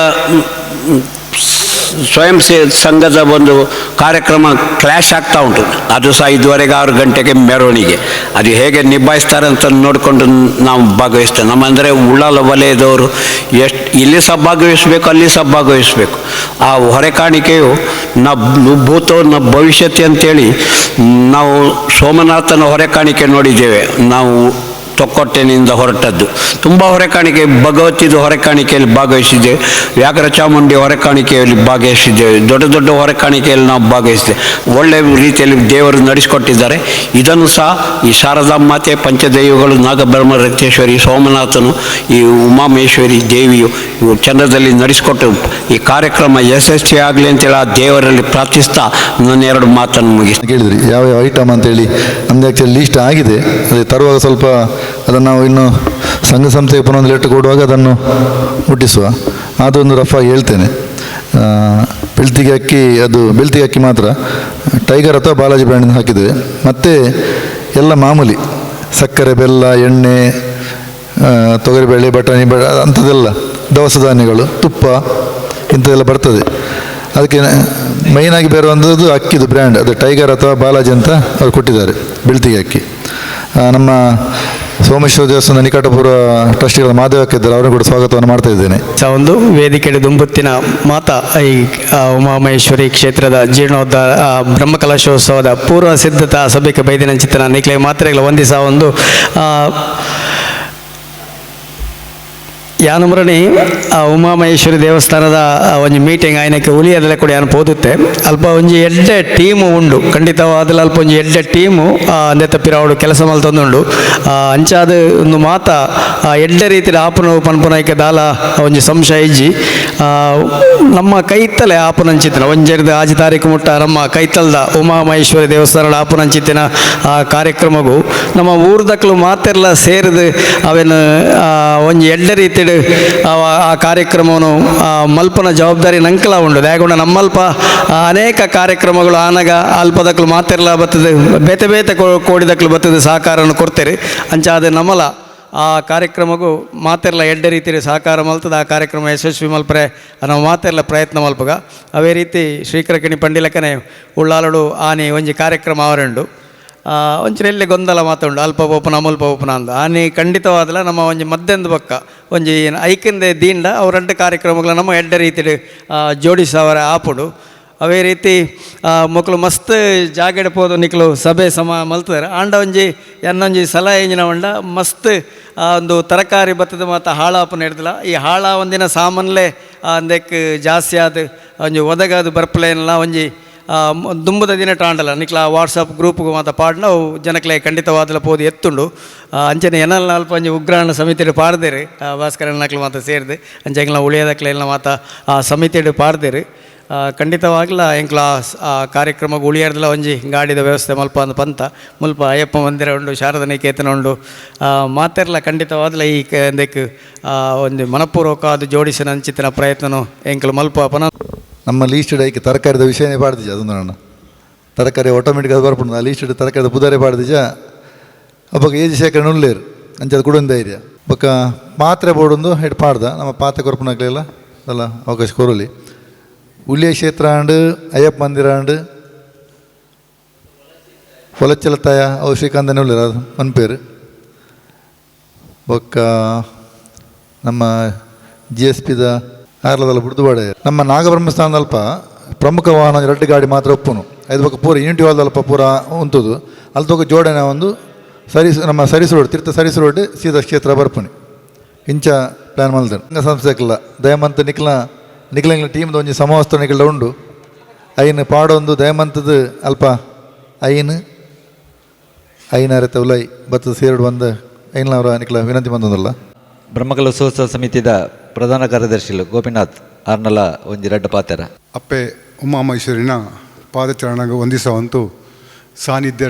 ಸ್ವಯಂ ಸೇ ಸಂಘದ ಒಂದು ಕಾರ್ಯಕ್ರಮ ಕ್ಲ್ಯಾಶ್ ಆಗ್ತಾ ಉಂಟು. ಅದು ಸಹ ಇದುವರೆಗೆ ಆರು ಗಂಟೆಗೆ ಮೆರವಣಿಗೆ. ಅದು ಹೇಗೆ ನಿಭಾಯಿಸ್ತಾರೆ ಅಂತ ನೋಡಿಕೊಂಡು ನಾವು ಭಾಗವಹಿಸ್ತೇವೆ. ನಮ್ಮ ಅಂದರೆ ಉಳ್ಳಾಲ ವಲಯದವರು ಎಷ್ಟು ಇಲ್ಲಿ ಸಹ ಭಾಗವಹಿಸಬೇಕು, ಅಲ್ಲಿ ಸಹ ಭಾಗವಹಿಸಬೇಕು. ಆ ಹೊರೆಕಾಣಿಕೆಯು ನ ಭೂತೋ ನ ಭವಿಷ್ಯತ್ ಅಂತೇಳಿ ನಾವು ಸೋಮನಾಥನ ಹೊರೆಕಾಣಿಕೆ ನೋಡಿದ್ದೇವೆ. ನಾವು ತೊಕ್ಕೊಟ್ಟೆನಿಂದ ಹೊರಟದ್ದು. ತುಂಬ ಹೊರೆಕಾಣಿಕೆ ಭಗವತಿದು ಹೊರೆಕಾಣಿಕೆಯಲ್ಲಿ ಭಾಗವಹಿಸಿದ್ದೇವೆ. ವ್ಯಾಘ್ರ ಚಾಮುಂಡಿ ಹೊರೆಕಾಣಿಕೆಯಲ್ಲಿ ಭಾಗವಹಿಸಿದ್ದೇವೆ. ದೊಡ್ಡ ದೊಡ್ಡ ಹೊರೆಕಾಣಿಕೆಯಲ್ಲಿ ನಾವು ಭಾಗವಹಿಸಿದೆ ಒಳ್ಳೆ ರೀತಿಯಲ್ಲಿ ದೇವರು ನಡೆಸಿಕೊಟ್ಟಿದ್ದಾರೆ. ಇದನ್ನು ಸಹ ಈ ಶಾರದಾ ಮಾತೆ ಪಂಚದೈವಗಳು ನಾಗಬ್ರಹ್ಮ ರಕ್ತೇಶ್ವರಿ ಸೋಮನಾಥನು, ಈ ಉಮಾಮೇಶ್ವರಿ ದೇವಿಯು ಇವು ಚಂದ್ರದಲ್ಲಿ ನಡೆಸಿಕೊಟ್ಟು ಈ ಕಾರ್ಯಕ್ರಮ ಯಶಸ್ವಿ ಆಗಲಿ ಅಂತೇಳಿ ಆ ದೇವರಲ್ಲಿ ಪ್ರಾರ್ಥಿಸ್ತಾ ನನ್ನ ಎರಡು ಮಾತನ್ನು ಮುಗಿಸಿ ಕೇಳಿದ್ರಿ ಯಾವ ಯಾವ ಐಟಮ್ ಅಂತೇಳಿ? ನಮ್ದು ಆ್ಯಕ್ಚುಲಿ ಲೀಸ್ಟ್ ಆಗಿದೆ. ಅದೇ ತರುವಾಗ ಸ್ವಲ್ಪ ಅದನ್ನು ನಾವು ಇನ್ನು ಸಂಘ ಸಂಸ್ಥೆಗೆ ಪುನಃ ಲೆಟ್ರ್ ಕೊಡುವಾಗ ಅದನ್ನು ಮುಟ್ಟಿಸುವ. ಅದೊಂದು ರಫ್ ಹೇಳ್ತೇನೆ. ಬೆಳ್ತಿಗೆ ಅಕ್ಕಿ, ಅದು ಬೆಳ್ತಿಗೆ ಅಕ್ಕಿ ಮಾತ್ರ. ಟೈಗರ್ ಅಥವಾ ಬಾಲಾಜಿ ಬ್ರ್ಯಾಂಡಿಂದ ಹಾಕಿದ್ದೇವೆ. ಮತ್ತು ಎಲ್ಲ ಮಾಮೂಲಿ ಸಕ್ಕರೆ, ಬೆಲ್ಲ, ಎಣ್ಣೆ ತೊಗರಿಬೇಳೆ, ಬಟಾಣಿ, ಬ, ಅಂಥದ್ದೆಲ್ಲ ದವಸ ಧಾನ್ಯಗಳು, ತುಪ್ಪ ಇಂಥದ್ದೆಲ್ಲ ಬರ್ತದೆ. ಅದಕ್ಕೆ ಮೈನಾಗಿ ಬೇರುವಂಥದ್ದು ಅಕ್ಕಿದು ಬ್ರ್ಯಾಂಡ್ ಅದು ಟೈಗರ್ ಅಥವಾ ಬಾಲಾಜಿ ಅಂತ ಅವ್ರು ಕೊಟ್ಟಿದ್ದಾರೆ, ಬೆಳ್ತಿಗೆ ಅಕ್ಕಿ. ನಮ್ಮ ಸೋಮೇಶ್ವರ ದೇವಸ್ಥಾನ ನಿಕಟಪುರ ಟ್ರಸ್ಟಿಗಳ ಮಾದೇವಕ್ಕೆ ಇದ್ದಾರೆ ಅವರನ್ನು ಕೂಡ ಸ್ವಾಗತವನ್ನು ಮಾಡ್ತಾ ಇದ್ದೇನೆ. ಸ ಒಂದು ವೇದಿಕೆಯಲ್ಲಿ ದುಂಬುತ್ತಿನ ಮಾತಾ, ಈ ಉಮಾಮಹೇಶ್ವರಿ ಕ್ಷೇತ್ರದ ಜೀರ್ಣೋದ್ಧಾರ ಬ್ರಹ್ಮಕಲಶೋತ್ಸವದ ಪೂರ್ವ ಸಿದ್ಧತಾ ಸಭೆಗೆ ಬೈದಿನ ಚಿತ್ರನ ನಿಖಲೆ ಮಾತ್ರೆಗಳ ಒಂದಿಸ ಒಂದು ಯಾನುಮ್ರಣಿ ಆ ಉಮಾಮಹೇಶ್ವರಿ ದೇವಸ್ಥಾನದ ಒಂಜಿ ಮೀಟಿಂಗ್ ಆಯ್ನಕ್ಕೆ ಉಲಿಯದಲ್ಲ ಕೂಡ ಯಾನು ಪೋದುತ್ತೆ. ಅಲ್ಪ ಒಂಜಿ ಎಡ್ಡೆ ಟೀಮು ಉಂಡು. ಖಂಡಿತವಾದಲ್ಲ ಅಲ್ಪ ಒಂಜಿ ಎಡ್ಡೆ ಟೀಮು ಅಂದೆ ತಪ್ಪಿರ ಅವಳು ಕೆಲಸ ಮಲ್ತೊಂದುಂಡು ಅಂಚಾದ ಒಂದು ಮಾತ ಎಡ್ಡೆ ರೀತಿಯ ಆಪುನ ಪನ್ಪುನಾಯ್ಕೆ ದಾಲ ಒಂಜಿ ಸಂಶಯ ಇಜ್ಜಿ. ನಮ್ಮ ಕೈತಲೆ ಆಪುನಂಚಿತ್ತಿನ ಒಂಜರಿದ ಆಜಿ ತಾರೀಕು ಮುಟ್ಟ ನಮ್ಮ ಕೈತಲ್ದ ಉಮಾಮಹೇಶ್ವರಿ ದೇವಸ್ಥಾನದ ಆಪುನಂಚಿತ್ತಿನ ಆ, ಕಾರ್ಯಕ್ರಮಗೂ. ನಮ್ಮ ಊರ್ದಕ್ಲು ಮಾತೆಲ್ಲ ಸೇರಿದು ಅವೇನು ಒಂಜಿ ಎಡ್ಡೆ ರೀತಿಡ್ ಅವ ಆ ಕಾರ್ಯಕ್ರಮವನ್ನು ಮಲ್ಪನ ಜವಾಬ್ದಾರಿ ನಂಕಲ ಉಂಡು. ದಾಯಗೊಂಡ ನಮ್ಮಲ್ಪ ಅನೇಕ ಕಾರ್ಯಕ್ರಮಗಳು, ಆನಗ ಅಲ್ಪದಕ್ಕಲು ಮಾತಿರಲ ಬರ್ತದೆ ಬೇತೆ ಬೇತೆ ಕೋಡಿದಕ್ಕಲು ಬತ್ತದೆ ಸಹಕಾರವನ್ನು ಕೊಡ್ತೇವೆ ಅಂಚಾದ ನಮ್ಮಲ ಆ ಕಾರ್ಯಕ್ರಮಗೂ ಮಾತೆರ್ಲ ಎಡ್ಡೆ ರೀತಿಯಲ್ಲಿ ಸಹಕಾರ ಮಲ್ತದ. ಆ ಕಾರ್ಯಕ್ರಮ ಯಶಸ್ವಿ ಮಲ್ಪರೆ ನಾವು ಮಾತೆರ್ಲ ಪ್ರಯತ್ನ ಮಲ್ಪಗ. ಅವೇ ರೀತಿ ಶ್ರೀಕರಕಿಣಿ ಪಂಡಿಲಕನೇ ಉಳ್ಳಾಲಡು ಆನೆ ಒಂಜಿ ಕಾರ್ಯಕ್ರಮ ಅವರುಂಡು ಆ, ಎಲ್ಲಿ ಗೊಂದಲ ಮಾತುಂಡು ಅಲ್ಪ ಪೋಪನ ಅಮೂಲ್ ಪೋಪನ ಅಂದ. ಆನೆ ಖಂಡಿತವಾದಲ ನಮ್ಮ ಒಂಜಿ ಮದ್ದೆಂದು ಬಕ್ಕ ಒಂಜಿ ಐಕಂದೆ ದೀಂಡ ಅವರಂಟು ಕಾರ್ಯಕ್ರಮಗಳ ನಮ್ಮ ಎಡ್ಡ ರೀತಿ ಜೋಡಿಸವರ ಆಪುಡು ಅವೇ ರೀತಿ ಮಕ್ಕಳು ಮಸ್ತ್ ಜಾಗೆಡೆ ಪೋದು ನಿಕ್ಲು ಸಭೆ ಸಮ ಮಲ್ತಾರೆ ಆಂಡ ಒಂಜಿ ಎನ್ನೊಂಜಿ ಸಲಹೆ ಇಂಜಿನ ಉಂಡ ಮಸ್ತ್ ಒಂದು ತರಕಾರಿ ಬತ್ತದ ಮಾತ ಹಾಳಾಪನ ಹಿಡ್ದಲ್ಲ ಈ ಹಾಳ ಒಂದಿನ ಸಾಮಾನ್ಲೆ ಅಂದಕ್ಕೆ ಜಾಸ್ತಿ ಆದ ಒಂಜಿ ಒದಗದು ಬರ್ಪಲೇನಲ್ಲ ಒಂಜಿ ದುಂಬದ ದಿನ ಟಾಂಡಲ, ನಿಕ್ಲ ವಾಟ್ಸಪ್ ಗ್ರೂಪ್ಗೆ ಮಾತ ಪಾಡ್ನ ಜನಕ್ಲೆ ಖಂಡಿತವಾದಲ ಪೋದು ಎತ್ತುಂಡು. ಅಂಚನೆ ಎನಲ್ ಅಲ್ಪ ಒಂಜಿ ಉಗ್ರಾಣ ಸಮಿತಿಡು ಪಾಡ್ದೇರಿ. ಭಾಸ್ಕರ ನಕ್ಲು ಮಾತ ಸೇರಿದೆ. ಅಂಚೆಂಗ್ಲ ಉಳಿಯೋದಕ್ಲೆ ಎಲ್ಲ ಮಾತ ಆ ಸಮಿತಿಡು ಪಾಡ್ದೇರಿ. ಖಂಡಿತವಾಗ್ಲ ಎಂಕ್ಲ, ಆ ಕಾರ್ಯಕ್ರಮಕ್ಕೆ ಉಳಿಯಾರ್ದಲ ಒಂಜಿ ಗಾಡಿದ ವ್ಯವಸ್ಥೆ ಮಲ್ಪ ಅಂದ ಪಂತ. ಮುಲ್ಪ ಅಯ್ಯಪ್ಪ ಮಂದಿರ ಉಂಡು ಶಾರದಾ ನಿಕೇತನ ಉಂಡು ಮಾತೆರ್ಲ ಖಂಡಿತವಾದ್ಲ ಈ ಎಂದಕ್ಕೆ ಒಂದು ಮನಪೂರ್ವಕವಾದ ಜೋಡಿಸಿನ ಅಂಚಿತ್ತಿನ ಪ್ರಯತ್ನನು ಎಂಕ್ಲು ಮಲ್ಪ ಪನ ನಮ್ಮ ಲೀಸ್ಟ್ ಐಕೆ ತರಕಾರಿದ ವಿಷಯನೇ ಪಾಡ್ದಿಜ ಅದೊಂದು ನಾನು. ತರಕಾರಿ ಆಟೋಮೆಟಿಕ್ ಅದು ಬರ್ಪುಂಡು ಆ ಲೀಸ್ಟ್ ತರಕಾರಿದ ಪುದಾರೆ ಪಾಡ್ದಿಜ ಒಬ್ಬ ಏಜ್ ಶೇಖರಣೆ ಉಳ್ಳೇರು ಅಂಚದು ಕುಡೊಂದು ಧೈರ್ಯ. ಬೊಕ್ಕ ಪಾತ್ರೆ ಬೋಡೊಂದು ಹೆಡ್ ಪಾಡ್ದ. ನಮ್ಮ ಪಾತ್ರೆ ಕೊರ್ಪುನಾಗ್ಲಿಲ್ಲ ಅಲ್ಲ ಅವಕಾಶ ಕೊರಲಿ ಉಳ್ಳಿಯ ಕ್ಷೇತ್ರ ಅಂಡ್ ಅಯ್ಯಪ್ಪ ಮಂದಿರ ಅವು ಶ್ರೀಕಾಂತನೇ ಉಳ್ಳೇರು ಅದು ಮನ್ಪೇರು ಬೊಕ್ಕ ನಮ್ಮ ಜಿ ಎಸ್ ಪಿದ ಆರ್ಲದಲ್ಲ ಬಿಡ್ದುಬಾಡೆ. ನಮ್ಮ ನಾಗಬ್ರಹ್ಮಸ್ಥಾನದ ಅಲ್ಪ ಪ್ರಮುಖ ವಾಹನ ಎರಡು ಗಾಡಿ ಮಾತ್ರ ಒಪ್ಪುನು. ಐದು ಪಕ್ಕ ಪೂರ ಯೂನಿಟಿ ಹಾಲ್ದಲ್ಪ ಪೂರ ಉಂತುದು. ಅಲ್ಲಿ ತಗೋ ಜೋಡಣೆ ಒಂದು ಸರಿಸ, ನಮ್ಮ ಸರಿಸು ರೋಡ್ ತೀರ್ಥ ಸರಿಸು ರೋಡ್ ಸೀದಾ ಕ್ಷೇತ್ರ ಬರ್ಪುನಿ. ಇಂಚ ಪ್ಲ್ಯಾನ್ ಮಲ್ದನ್ ಹಿಂಗೆ ಸಂಸ್ಥೆಕ್ಲ ದಯಮಂತ ನಿಕ್ಲ ನಿಕ್ಲಂಗ್ಲ ಟೀಮ್ದು ಒಂಜಿ ಸಮವಸ್ತ್ರ ನಿಕ್ಲ ಉಂಡು. ಐನ್ ಪಾಡೊಂದು ದಯಮಂತದ ಅಲ್ಪ ಐನ್ ಐನಾರತೆ ಉಲೈ ಬತ್ತದ ಸೇರಡು ಬಂದ. ಐನ್ಲವರ ನಿಕ್ಲ ವಿನಂತಿ ಬಂದದಲ್ಲ. ಬ್ರಹ್ಮಕಲಶೋತ್ಸವ ಸಮಿತಿದ ಪ್ರಧಾನ ಕಾರ್ಯದರ್ಶಿಲು ಗೋಪಿನಾಥ್ ಆರ್ನಲ ಒಂಜಿ ರಡ್ಡ ಪಾತೆರ ಅಪ್ಪೆ ಉಮಾಮಹೇಶ್ವರಿನ ಪಾದಚರಣಗ ವಂದಿಸವಂತು, ಸಾನ್ನಿಧ್ಯ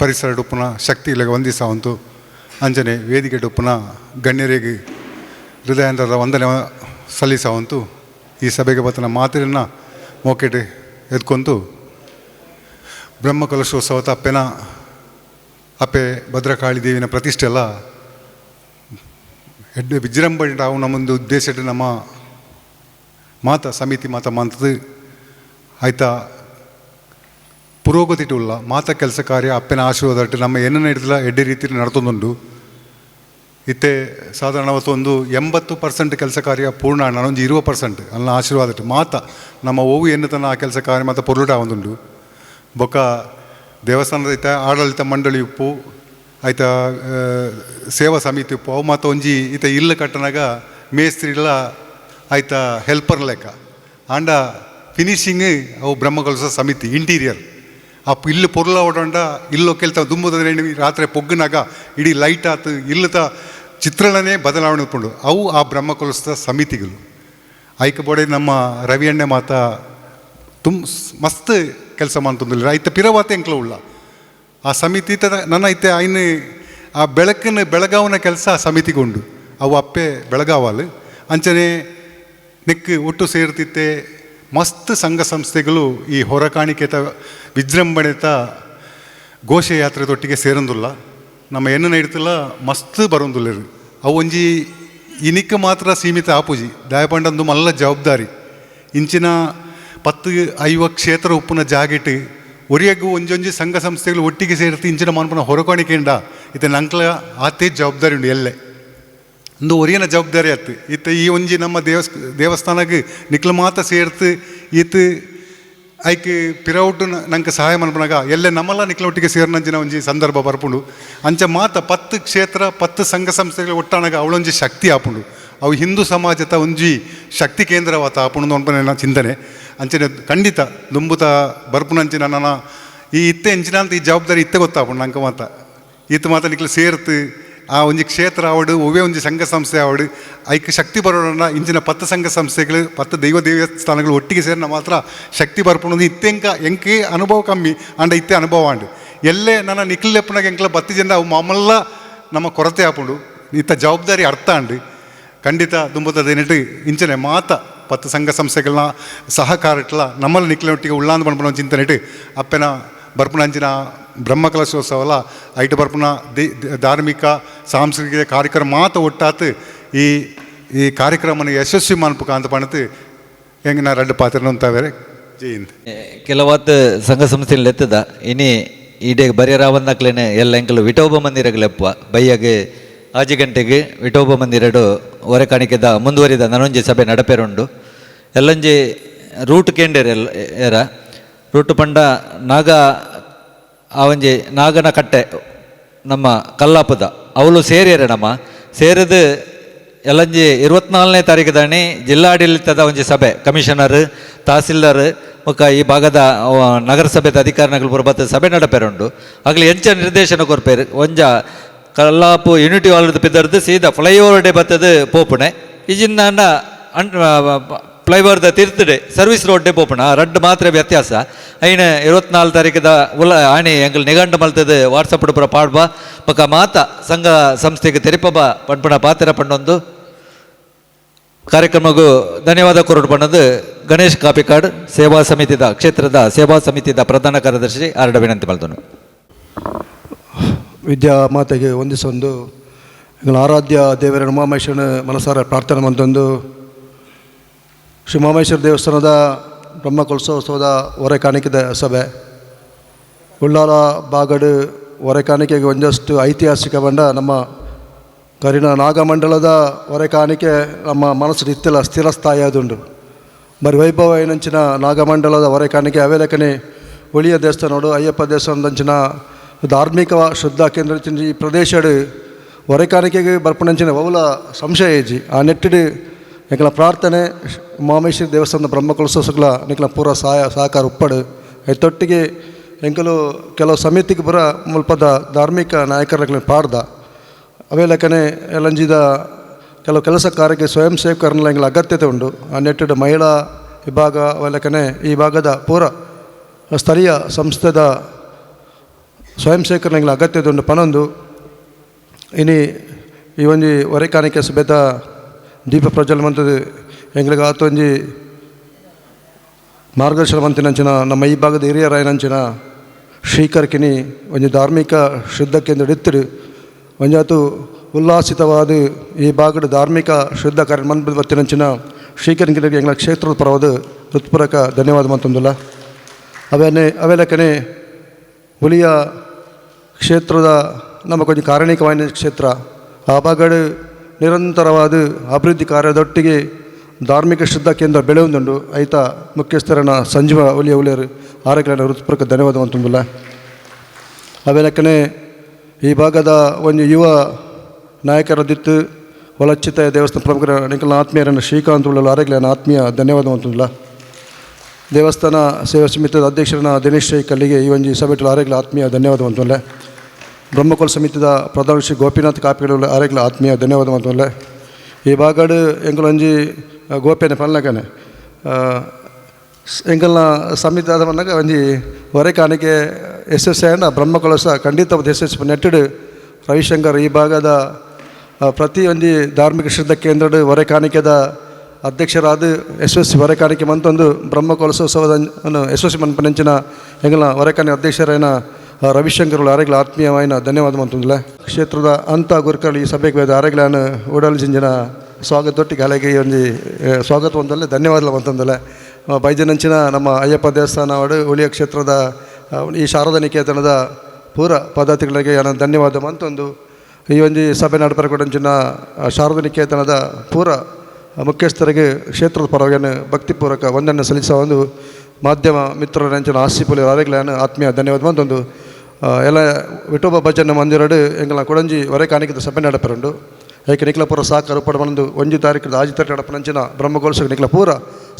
ಪರಿಸರ ಉಪ್ಪುನ ಶಕ್ತಿ ಇಲ್ಲಗ ವಂದಿಸವಂತು, ಅಂಜನೆ ವೇದಿಕೆ ಉಪ್ಪುನ ಗಣ್ಯರಿಗೆ ಹೃದಯಾಂತರದ ವಂದನೆ ಸಲ್ಲಿಸವಂತು, ಈ ಸಭೆಗೆ ಬತ್ತನ ಮಾತಿನ ಮೋಕೆಟ್ ಎದ್ಕೊಂತು ಬ್ರಹ್ಮಕಲಶೋತ್ಸವದ ಅಪ್ಪೆನ, ಅಪ್ಪೆ ಭದ್ರಕಾಳಿ ದೇವಿನ ಪ್ರತಿಷ್ಠೆ ಎಲ್ಲ ಎಡ್ಡೆ ವಿಜೃಂಭಣೆ ರಾವ್ ನಮ್ಮೊಂದು ಉದ್ದೇಶ ನಮ್ಮ ಮಾತ, ಸಮಿತಿ ಮಾತ ಮಂತದು ಆಯ್ತಾ ಪುರೋಗತಿ ಉಲ್ಲ ಮಾತ ಕೆಲಸ ಕಾರ್ಯ ಅಪ್ಪನ ಆಶೀರ್ವಾದ ನಮ್ಮ ಏನನ್ನ ಹಿಡಿದಿಲ್ಲ ಎಡ್ಡೆ ರೀತಿಯಲ್ಲಿ ನಡ್ತೊಂದುಂಡು ಇತ್ತೆ ಸಾಧಾರಣ ಒಂದು ಎಂಬತ್ತು ಪರ್ಸೆಂಟ್ ಕೆಲಸ ಕಾರ್ಯ ಪೂರ್ಣ ನಾನೊಂದು ಇರುವ ಪರ್ಸೆಂಟ್ ಅಲ್ಲ ಆಶೀರ್ವಾದ ಮಾತ, ನಮ್ಮ ಓವು ಎನ್ನು ತನ್ನ ಆ ಕೆಲಸ ಕಾರ್ಯ ಮಾತ ಪೊರುಟ ಒಂದುಂಡು ಬೊಕ್ಕ ದೇವಸ್ಥಾನದ ಆಡಳಿತ ಮಂಡಳಿ ಉಪ್ಪು ಆಯ್ತಾ ಸೇವಾ ಸಮಿತಿ ಅವು ಮತ್ತು ಒಂಜಿ ಈತ ಇಲ್ಲ ಕಟ್ಟನಾಗ ಮೇಸ್ತ್ರಿಲ ಆಯ್ತಾ ಹೆಲ್ಪರ್ ಲೆಕ್ಕ. ಆಂಡ ಫಿನಿಶಿಂಗ್ ಅವು ಬ್ರಹ್ಮಕಲಸ ಸಮಿತಿ ಇಂಟೀರಿಯರ್ ಅಪ್ಪ ಇಲ್ಲಿ ಪೊರ್ಲ ಓಡಾಂಡ, ಇಲ್ಲೋ ಕೆಲ್ತ ದುಂಬುದ್ರೆ ರಾತ್ರಿ ಪೊಗ್ಗನಾಗ ಇಡೀ ಲೈಟ್ ಆತು ಇಲ್ಲದ ಚಿತ್ರಣನೇ ಬದಲಾವಣೆ ಉತ್ಕೊಂಡು ಅವು ಆ ಬ್ರಹ್ಮಕಲಸದ ಸಮಿತಿಗಳು. ಐಕ ಬೋಡೆ ನಮ್ಮ ರವಿ ಅಣ್ಣೆ ಮಾತ ತುಮ್ ಮಸ್ತ್ ಕೆಲಸ ಮಾಡ್ತಂದಿಲ್ಲ ಐತ ಪಿರವಾತೆ ಎಂಕ್ಲ ಉಳ್ಳ. ಆ ಸಮಿತಿ ನನ್ನ ಇತ್ತೆ, ಆಯ್ನ, ಆ ಬೆಳಕಿನ ಬೆಳಗಾವನ ಕೆಲಸ ಆ ಸಮಿತಿಗೊಂಡು. ಅವು ಅಪ್ಪೆ ಬೆಳಗಾವಲು ಅಂಚನೆ ನೆಕ್ ಒಟ್ಟು ಸೇರ್ತಿತ್ತೆ. ಮಸ್ತ್ ಸಂಘ ಸಂಸ್ಥೆಗಳು ಈ ಹೊರಕಾಣಿಕೆತ ವಿಜೃಂಭಣೆತ ಘೋಷಯಾತ್ರೆದೊಟ್ಟಿಗೆ ಸೇರಂದುಲ್ಲ. ನಮ್ಮ ಎನ್ನ ಇಡ್ತಿಲ್ಲ ಮಸ್ತ್ ಬರೋಂದುಲ್ಲರು ಅವು ಒಂಜಿ ಮಾತ್ರ ಸೀಮಿತ ಆಪುಜಿ. ದಯಪಂಡಂದು ಮಲ್ಲ ಜವಾಬ್ದಾರಿ. ಇಂಚಿನ ಪತ್ತು ಐವ ಕ್ಷೇತ್ರ ಉಪ್ಪಿನ ಜಾಗೆಟ್ ಒರಿಯಗು ಒಂಜೊಂಜಿ ಸಂಘ ಸಂಸ್ಥೆಗಳು ಒಟ್ಟಿಗೆ ಸೇರ್ತಿ ಇಂಚಿನ ಮಾನ್ಪನ ಹೊರಕಾಣಿಕೆಂಡ ಇತ್ತೆ ನಂಕ್ಲ ಆತೇ ಜವಾಬ್ದಾರಿ ಉಂಡು ಎಲ್ಲೆ. ಒಂದು ಒರಿಯನ ಜವಾಬ್ದಾರಿ ಆಯ್ತು ಇತ್ತ ಈ ಒಂಜಿ ನಮ್ಮ ದೇವಸ್, ದೇವಸ್ಥಾನಕ್ಕೆ ನಿಕ್ಲ ಮಾತ ಸೇರ್ತು ಇತ್ತು ಐಕ್ ಪಿರೌಟು ನಂಗೆ ಸಹಾಯ ಮನ್ಪನಾಗ ಎಲ್ಲೆ ನಮ್ಮಲ್ಲ ನಿಕ್ಲ ಒಟ್ಟಿಗೆ ಸೇರ್ನಂಚಿನ ಒಂಜಿ ಸಂದರ್ಭ ಬರ್ಪುಂಡು. ಅಂಚ ಮಾತ ಪತ್ತು ಕ್ಷೇತ್ರ, ಪತ್ತು ಸಂಘ ಸಂಸ್ಥೆಗಳು ಒಟ್ಟಾನಾಗ ಅವಳೊಂಜಿ ಶಕ್ತಿ ಆಪುಂಡು. ಅವು ಹಿಂದೂ ಸಮಾಜದ ಒಂಜಿ ಶಕ್ತಿ ಕೇಂದ್ರವಾತ ಆಪುಂಡು ಅನ್ಪನ ಚಿಂತನೆ. ಅಂಚನೆ ಖಂಡಿತ ದುಂಬುತ ಬರ್ಪುನಂಚಿನ ನನ್ನ ಈ ಇತ್ತೆ ಎಂಚಿನ ಅಂತ ಈ ಜವಾಬ್ದಾರಿ ಇತ್ತೆ ಗೊತ್ತಾಪುಂಡು ನಂಗೆ ಮಾತ. ಈತ ಮಾತ ನಿಕ್ಲ ಸೇರ್ತು, ಆ ಒಂಜಿ ಕ್ಷೇತ್ರ ಆವಡು, ಒವ್ವೇ ಒಂಜಿ ಸಂಘ ಸಂಸ್ಥೆ ಆವಡು, ಐಕ್ ಶಕ್ತಿ ಬರೋಣ ಇಂಚಿನ ಪತ್ತ ಸಂಘ ಸಂಸ್ಥೆಗಳು, ಪತ್ತ ದೈವ ದೇವಸ್ಥಾನಗಳು ಒಟ್ಟಿಗೆ ಸೇರಿನ ಮಾತ್ರ ಶಕ್ತಿ ಬರ್ಪುಣದು ಇತ್ತೆಂಕ ಎಂಕೆ ಅನುಭವ ಕಮ್ಮಿ, ಅಂಡ ಇತ್ತೆ ಅನುಭವ ಅಂಡು ಎಲ್ಲೇ ನನ್ನ ನಿಕ್ಲೆಪ್ಪನಾಗ ಎಂಕ್ಲ ಬತ್ತಿ ಜನ ಅವು ಮಾಮಲ್ಲ ನಮ್ಮ ಕೊರತೆ ಆಪುಂಡು. ಇತ್ತ ಜವಾಬ್ದಾರಿ ಅರ್ಥ ಅಂಡು ಖಂಡಿತ ದುಂಬುತ್ತದೇನಿಟ್ಟು ಇಂಚನೆ ಮಾತ. ಪತ್ತು ಸಂಘ ಸಂಸ್ಥೆಗಳನ್ನ ಸಹಕಾರಟ್ಲ ನಮ್ಮಲ್ಲಿ ನಿಕ್ಲಿನೊಟ್ಟಿಗೆ ಉಳ್ಳಾಂದು ಬಣ್ಣ ಚಿಂತನೆ ಇಟ್ಟು ಅಪ್ಪನ ಬರ್ಪಣಾಂಜಿನ ಬ್ರಹ್ಮ ಕಲಶೋತ್ಸವಲ್ಲ ಐಟ ಬರ್ಪಣ ದಿ ಧಾರ್ಮಿಕ, ಸಾಂಸ್ಕೃತಿಕ ಕಾರ್ಯಕ್ರಮ ಮಾತು ಒಟ್ಟಾತು ಈ ಈ ಕಾರ್ಯಕ್ರಮನ ಯಶಸ್ವಿ ಮಾನ್ಪುಕ ಅಂತ ಪಣತು ಹೆಂಗೆ ನಾ ರೆಡ್ಡು ಪಾತ್ರ ಅಂತಾವೇರೆ. ಜೈಂದ್ ಕೆಲವತ್ತು ಸಂಘ ಸಂಸ್ಥೆಯಲ್ಲಿ ಎತ್ತದ. ಇನಿ ಈಡೇ ಬರಿಯರಾವನ್ನಕ್ಲೇನೆ ಎಲ್ಲ ಎಂಕಲು ವಿಠೋಬ ಮಂದಿರಗಳೆಪ್ಪ ಬೈಯಗೆ ಆಜಿ ಗಂಟೆಗೆ ವಿಠೋಬ ಮಂದಿರಡು ಹೊರೆಕಾಣಿಕೆದ ಮುಂದುವರಿದ ನನೊಂಜಿ ಸಭೆ ನಡಪೆರುಂಡು. ಎಲ್ಲೊಂಜಿ ರೂಟ್ ಎಲ್ಲ ಏರ. ರೂಟ್ ಪಂಡ ನಾಗ ಆವಂಜಿ ನಾಗನ ಕಟ್ಟೆ ನಮ್ಮ ಕಲ್ಲಾಪದ. ಅವಳು ಸೇರಿಯರೆ ನಮ್ಮ. ಸೇರದು ಎಲ್ಲಂಜಿ ಇರುವತ್ನಾಲ್ಕನೇ ತಾರೀಕು ದಾಣಿ ಜಿಲ್ಲಾಡಳಿತದ ಒಂಜಿ ಸಭೆ. ಕಮಿಷನರ್, ತಹಸೀಲ್ದಾರ್, ಮುಖ ಈ ಭಾಗದ ನಗರಸಭೆದ ಅಧಿಕಾರಿಗಳು ಬರ್ಬತ್ತ ಸಭೆ ನಡಪೆರುಂಡು. ಆಗಲಿ ಎಂಚ ನಿರ್ದೇಶನ ಕೊರ್ಪೇರು, ಒಂಜ ಕಲ್ಲಾಪು ಯೂನಿಟಿ ಹಾಲ್ದ ಪಿದರ್ದು ಸೀದಾ ಫ್ಲೈಓವರ್ ಡೇ ಬತ್ತದು ಪೋಪುಣೆ ಇಜಿಂದ ಅನ್ ಫ್ಲೈಓವರ್ದ ತಿರ್ತಡೆ ಸರ್ವಿಸ್ ರೋಡ್ ಡೇ ಪೋಪುಣ ರಡ್ ಮಾತ್ರ ವ್ಯತ್ಯಾಸ ಐನ ಇರುವತ್ನಾಲ್ಕು ತಾರೀಕದ ಉಲ ಆಣಿ ಎಂಗಲ್ ನಿಗಂಡು ಮಲ್ತದ ವಾಟ್ಸಪ್ ಪುರ ಪಾಡ್ಬ ಪಕ್ಕ ಮಾತ ಸಂಘ ಸಂಸ್ಥೆಗೆ ತೆರಿಪಬ ಪಂಪಣ ಪಾತ್ರ ಪಂಡೊಂದು ಕಾರ್ಯಕ್ರಮಗೂ ಧನ್ಯವಾದ ಕೊರಡು ಪಣ್ಣದು ಗಣೇಶ್ ಕಾಪಿಕಾಡ್ ಸೇವಾ ಸಮಿತಿದ ಕ್ಷೇತ್ರದ ಸೇವಾ ಸಮಿತಿದ ಪ್ರಧಾನ ಕಾರ್ಯದರ್ಶಿ ಆರ್ಡ ವಿನಂತಿ ಮಲ್ತನು ವಿದ್ಯಾ ಮಾತೆಗೆ ಹೊಂದಿಸೊಂದು ಆರಾಧ್ಯ ದೇವರ ಉಮಾಮಹೇಶ್ವರನ ಮನಸಾರ ಪ್ರಾರ್ಥನೆ ಮಂತೊಂದು ಶ್ರೀ ಉಮಾಮೇಶ್ವರ ದೇವಸ್ಥಾನದ ಬ್ರಹ್ಮಕಲಶೋತ್ಸವದ ಹೊರೆ ಕಾಣಿಕೆದ ಸಭೆ. ಉಳ್ಳಾಲ ಬಾಗಡು ಹೊರೆ ಕಾಣಿಕೆಗೆ ಒಂದಷ್ಟು ಐತಿಹಾಸಿಕ ಬಂಡ ನಮ್ಮ ಕರಿನ ನಾಗಮಂಡಲದ ಹೊರೆ ಕಾಣಿಕೆ ನಮ್ಮ ಮನಸ್ಸು ನಿತ್ಯಲ ಸ್ಥಿರಸ್ಥಾಯಿಯಾದುಂಡು మరి వైభవ అయినంచిన నాగమండల వరకానికి అవేలకని ఒళియ ಒಳಿಯ అయ్యప్ప ಅಯ್ಯಪ್ಪ ದೇವಸ್ಥಾನದಂಚಿನ ಧಾರ್ಮಿಕ ಶ್ರದ್ಧಾ ಕೇಂದ್ರ ಈ ಪ್ರದೇಶಡು ಹೊರೆ ಕಾಣಿಕೆಗೆ ಬರ್ಪಣಂಚಿನ ಅವಲ ಸಂಶಯ ಏಜಿ. ಆ ನೆಟ್ಟಿಡು ಎಂಕಲ ಪ್ರಾರ್ಥನೆ, ಮಾಮೇಶ್ವರಿ ದೇವಸ್ಥಾನದ ಬ್ರಹ್ಮಕಲಸಗಳ ನಿಕ್ಲ ಪೂರ ಸಹಾಯ ಸಹಕಾರ ಉಪ್ಪಡು. ತೊಟ್ಟಿಗೆ ಎಂಕಲು ಕೆಲವು ಸಮಿತಿಗೆ ಬರ ಮುಲ್ಪದ ಧಾರ್ಮಿಕ ನಾಯಕರ ಪಾಡ್ದ. ಅವೇ ಲೆಕ್ಕನೆ ಎಲ್ಲಂಜಿದ ಕೆಲವು ಕೆಲಸ ಕಾರ್ಯಕ್ಕೆ ಸ್ವಯಂ ಸೇವಕರನ್ನ ಎಂಗಲ ಅಗತ್ಯತೆ ಉಂಟು ಆ ನೆಟ್ಟಿಡ್ ಮಹಿಳಾ ವಿಭಾಗ ಅವೇ ಈ ಭಾಗದ ಪೂರ ಸ್ಥಳೀಯ ಸಂಸ್ಥೆದ ಸ್ವಯಂ ಸೇವಕರಿಗೆ ಅಗತ್ಯದೊಂದು ಪನೊಂದು, ಇನಿ ಈ ಒಂಜಿ ಹೊರೆ ಸಭೆತ ದೀಪ ಪ್ರಜ್ವಲ ಎಂಗ್ಲೆಗ್ ಆತ ಆತೊಂಜಿ ಮಾರ್ಗದರ್ಶನ ಮಂತಿನಂಚಿನ ನಮ್ಮ ಈ ಭಾಗದ ಹಿರಿಯರಾಯನಂಚಿನ ಶ್ರೀಕರ್ಕಿನಿ ಒಂದು ಧಾರ್ಮಿಕ ಶುದ್ಧ ಕೇಂದ್ರ ಒಂಜಿ ಒಂಜಾತು ಉಲ್ಲಾಸಿತವಾದ ಈ ಭಾಗದ ಧಾರ್ಮಿಕ ಶುದ್ಧ ಕಾರ್ಯ ಮನ್ ಬತ್ತಿನಂಚಿನ ಶ್ರೀಕರ್ಕಿನಿಗೆ ಎಂಗ್ಳ ಕ್ಷೇತ್ರದ ಪರವಾದ ಹೃತ್ಪೂರ್ವಕ ಧನ್ಯವಾದ ಮಂತೊಂದುಲ್ಲ ಅವೇನೆ ಅವೇ ಲೆಕ್ಕನೆ ಹುಲಿಯ ಕ್ಷೇತ್ರದ ನಮ್ಮ ಕೊಂಚ ಕಾರಣಿಕವಾದ ಕ್ಷೇತ್ರ ಆ ನಿರಂತರವಾದ ಅಭಿವೃದ್ಧಿ ಕಾರ್ಯದೊಟ್ಟಿಗೆ ಧಾರ್ಮಿಕ ಶ್ರದ್ಧಾ ಕೇಂದ್ರ ಬೆಳೆಯುವುದುಂಡು ಐತ ಮುಖ್ಯಸ್ಥರನ ಸಂಜೀವ ಒಲಿಯ ಉಲಿಯರು ಆರೋಗ್ಯ ಹೃತ್ಪೂರ್ವಕ ಧನ್ಯವಾದ ಅಂತಂದಿಲ್ಲ ಅವೇ ಲೆಕ್ಕನೆ ಈ ಭಾಗದ ಒಂದು ಯುವ ನಾಯಕರದಿತ್ತು ಹೊಲಚ್ಚಿತ ದೇವಸ್ಥಾನ ಪ್ರಮುಖರ ನಿಖಲ ಆತ್ಮೀಯರನ್ನು ಶ್ರೀಕಾಂತ್ ಉಳ್ಳಲು ಆರೋಗ್ಯ ಆತ್ಮೀಯ ಧನ್ಯವಾದ ದೇವಸ್ಥಾನ ಸೇವಾ ಸಮಿತಿಯ ಅಧ್ಯಕ್ಷರನ್ನ ದಿನೇಶ್ ಕಲ್ಲಿಗೆ ಈ ಒಂದು ಸಭೆಟು ಆರೋಗ್ಯ ಆತ್ಮೀಯ ಧನ್ಯವಾದ ಮಂತ್ರಲ್ಲೇ ಬ್ರಹ್ಮಕುಲ ಸಮಿತಿದ ಪ್ರಧಾನ ಶ್ರೀ ಗೋಪಿನಾಥ್ ಕಾಪಿಗಳ ಆರೋಗ್ಯ ಆತ್ಮೀಯ ಧನ್ಯವಾದ ಮಂತ್ರಲ್ಲೇ ಈ ಭಾಗಡು ಅಂಜಿ ಗೋಪೇನೆ ಪಲ್ನಕನೆ ಎಂಗಲ್ನ ಆದ ಮನ್ನಾಗ ಒಂಜಿ ಹೊರೆ ಕಾಣಿಕೆ ಎಸ್ ಎಸ್ ಬ್ರಹ್ಮಕೋಲ ಸಹ ಖಂಡಿತ ಎಸ್ ಎಸ್ ನೆಟ್ಟಡು. ರವಿಶಂಕರ್ ಈ ಭಾಗದ ಪ್ರತಿಯೊಂದು ಧಾರ್ಮಿಕ ಶ್ರದ್ಧಾ ಕೇಂದ್ರಡು ಹೊರೆ ಅಧ್ಯಕ್ಷರಾದ ಎಸ್ ಎಸ್ ಹೊರೆ ಕಾಣಿಕೆ ಮಂತೊಂದು ಬ್ರಹ್ಮಕಲಸೋತ್ಸವದ ಎಸ್ ಎಸ್ ಮನ್ಪನೆಂಚಿನ ಎಂಗಲ ಹೊರೆ ಕಾಣಿ ಅಧ್ಯಕ್ಷರೈನ ರವಿಶಂಕರ್ ಆರೋಗ್ಯ ಆತ್ಮೀಯವಾಯಿನ ಧನ್ಯವಾದ ಮಂತಂದಿಲ್ಲ ಕ್ಷೇತ್ರದ ಅಂತ ಗುರುಕಳು ಈ ಸಭೆಗೆ ಓಡಾಲಿ ಜಿಂಜಿನ ಸ್ವಾಗತೊಟ್ಟಿಗೆ ಹಲಗೆ ಈ ಒಂದು ಸ್ವಾಗತ ಒಂದಲ್ಲೇ ಧನ್ಯವಾದ ಅಂತಂದಲೆ ಬೈಜನಂಚಿನ ನಮ್ಮ ಅಯ್ಯಪ್ಪ ದೇವಸ್ಥಾನ ಉಳಿಯ ಕ್ಷೇತ್ರದ ಈ ಶಾರದಾ ನಿಕೇತನದ ಪೂರ ಪದಾರ್ಥಿಗಳಿಗೆ ನಾನು ಧನ್ಯವಾದ ಮಂತೊಂದು ಈ ಒಂದು ಸಭೆ ನಡಪರಕೊಡಂಚಿನ ಶಾರದಾ ನಿಕೇತನದ ಪೂರ ಮುಖ್ಯಸ್ಥರಿಗೆ ಕ್ಷೇತ್ರದ ಪರವಾಗಿ ಭಕ್ತಿಪೂರ್ವಕ ವಂದನೆ ಸಲ್ಲಿಸುವ ಒಂದು ಮಾಧ್ಯಮ ಮಿತ್ರರ ನೆಂಚಿನ ಆಸಿಪುಲಿ ಆರೋಗ್ಯನ ಆತ್ಮೀಯ ಧನ್ಯವಾದ. ಮಂತೊಂದು ಎಲ್ಲ ವಿಠೋಬ ಭಜನ ಮಂದಿರಡು ಎಂಗಲ ಕೊಡಂಜಿ ವರೆ ಕಾಣಿಕೆ ಸಭೆ ನಡಪರಂಡು. ಏಕೆ ನಿಕ್ಲ ಪೂರ ಸಾಕಾರ ಬಂದು ಒಂಜಿ ತಾರೀಕು ಆಜಿ ತಾರೀಕು ನಡಪನಂಚಿನ ಬ್ರಹ್ಮಗೋಲ್ಸ ನಿಕ್ಲ ಪೂರ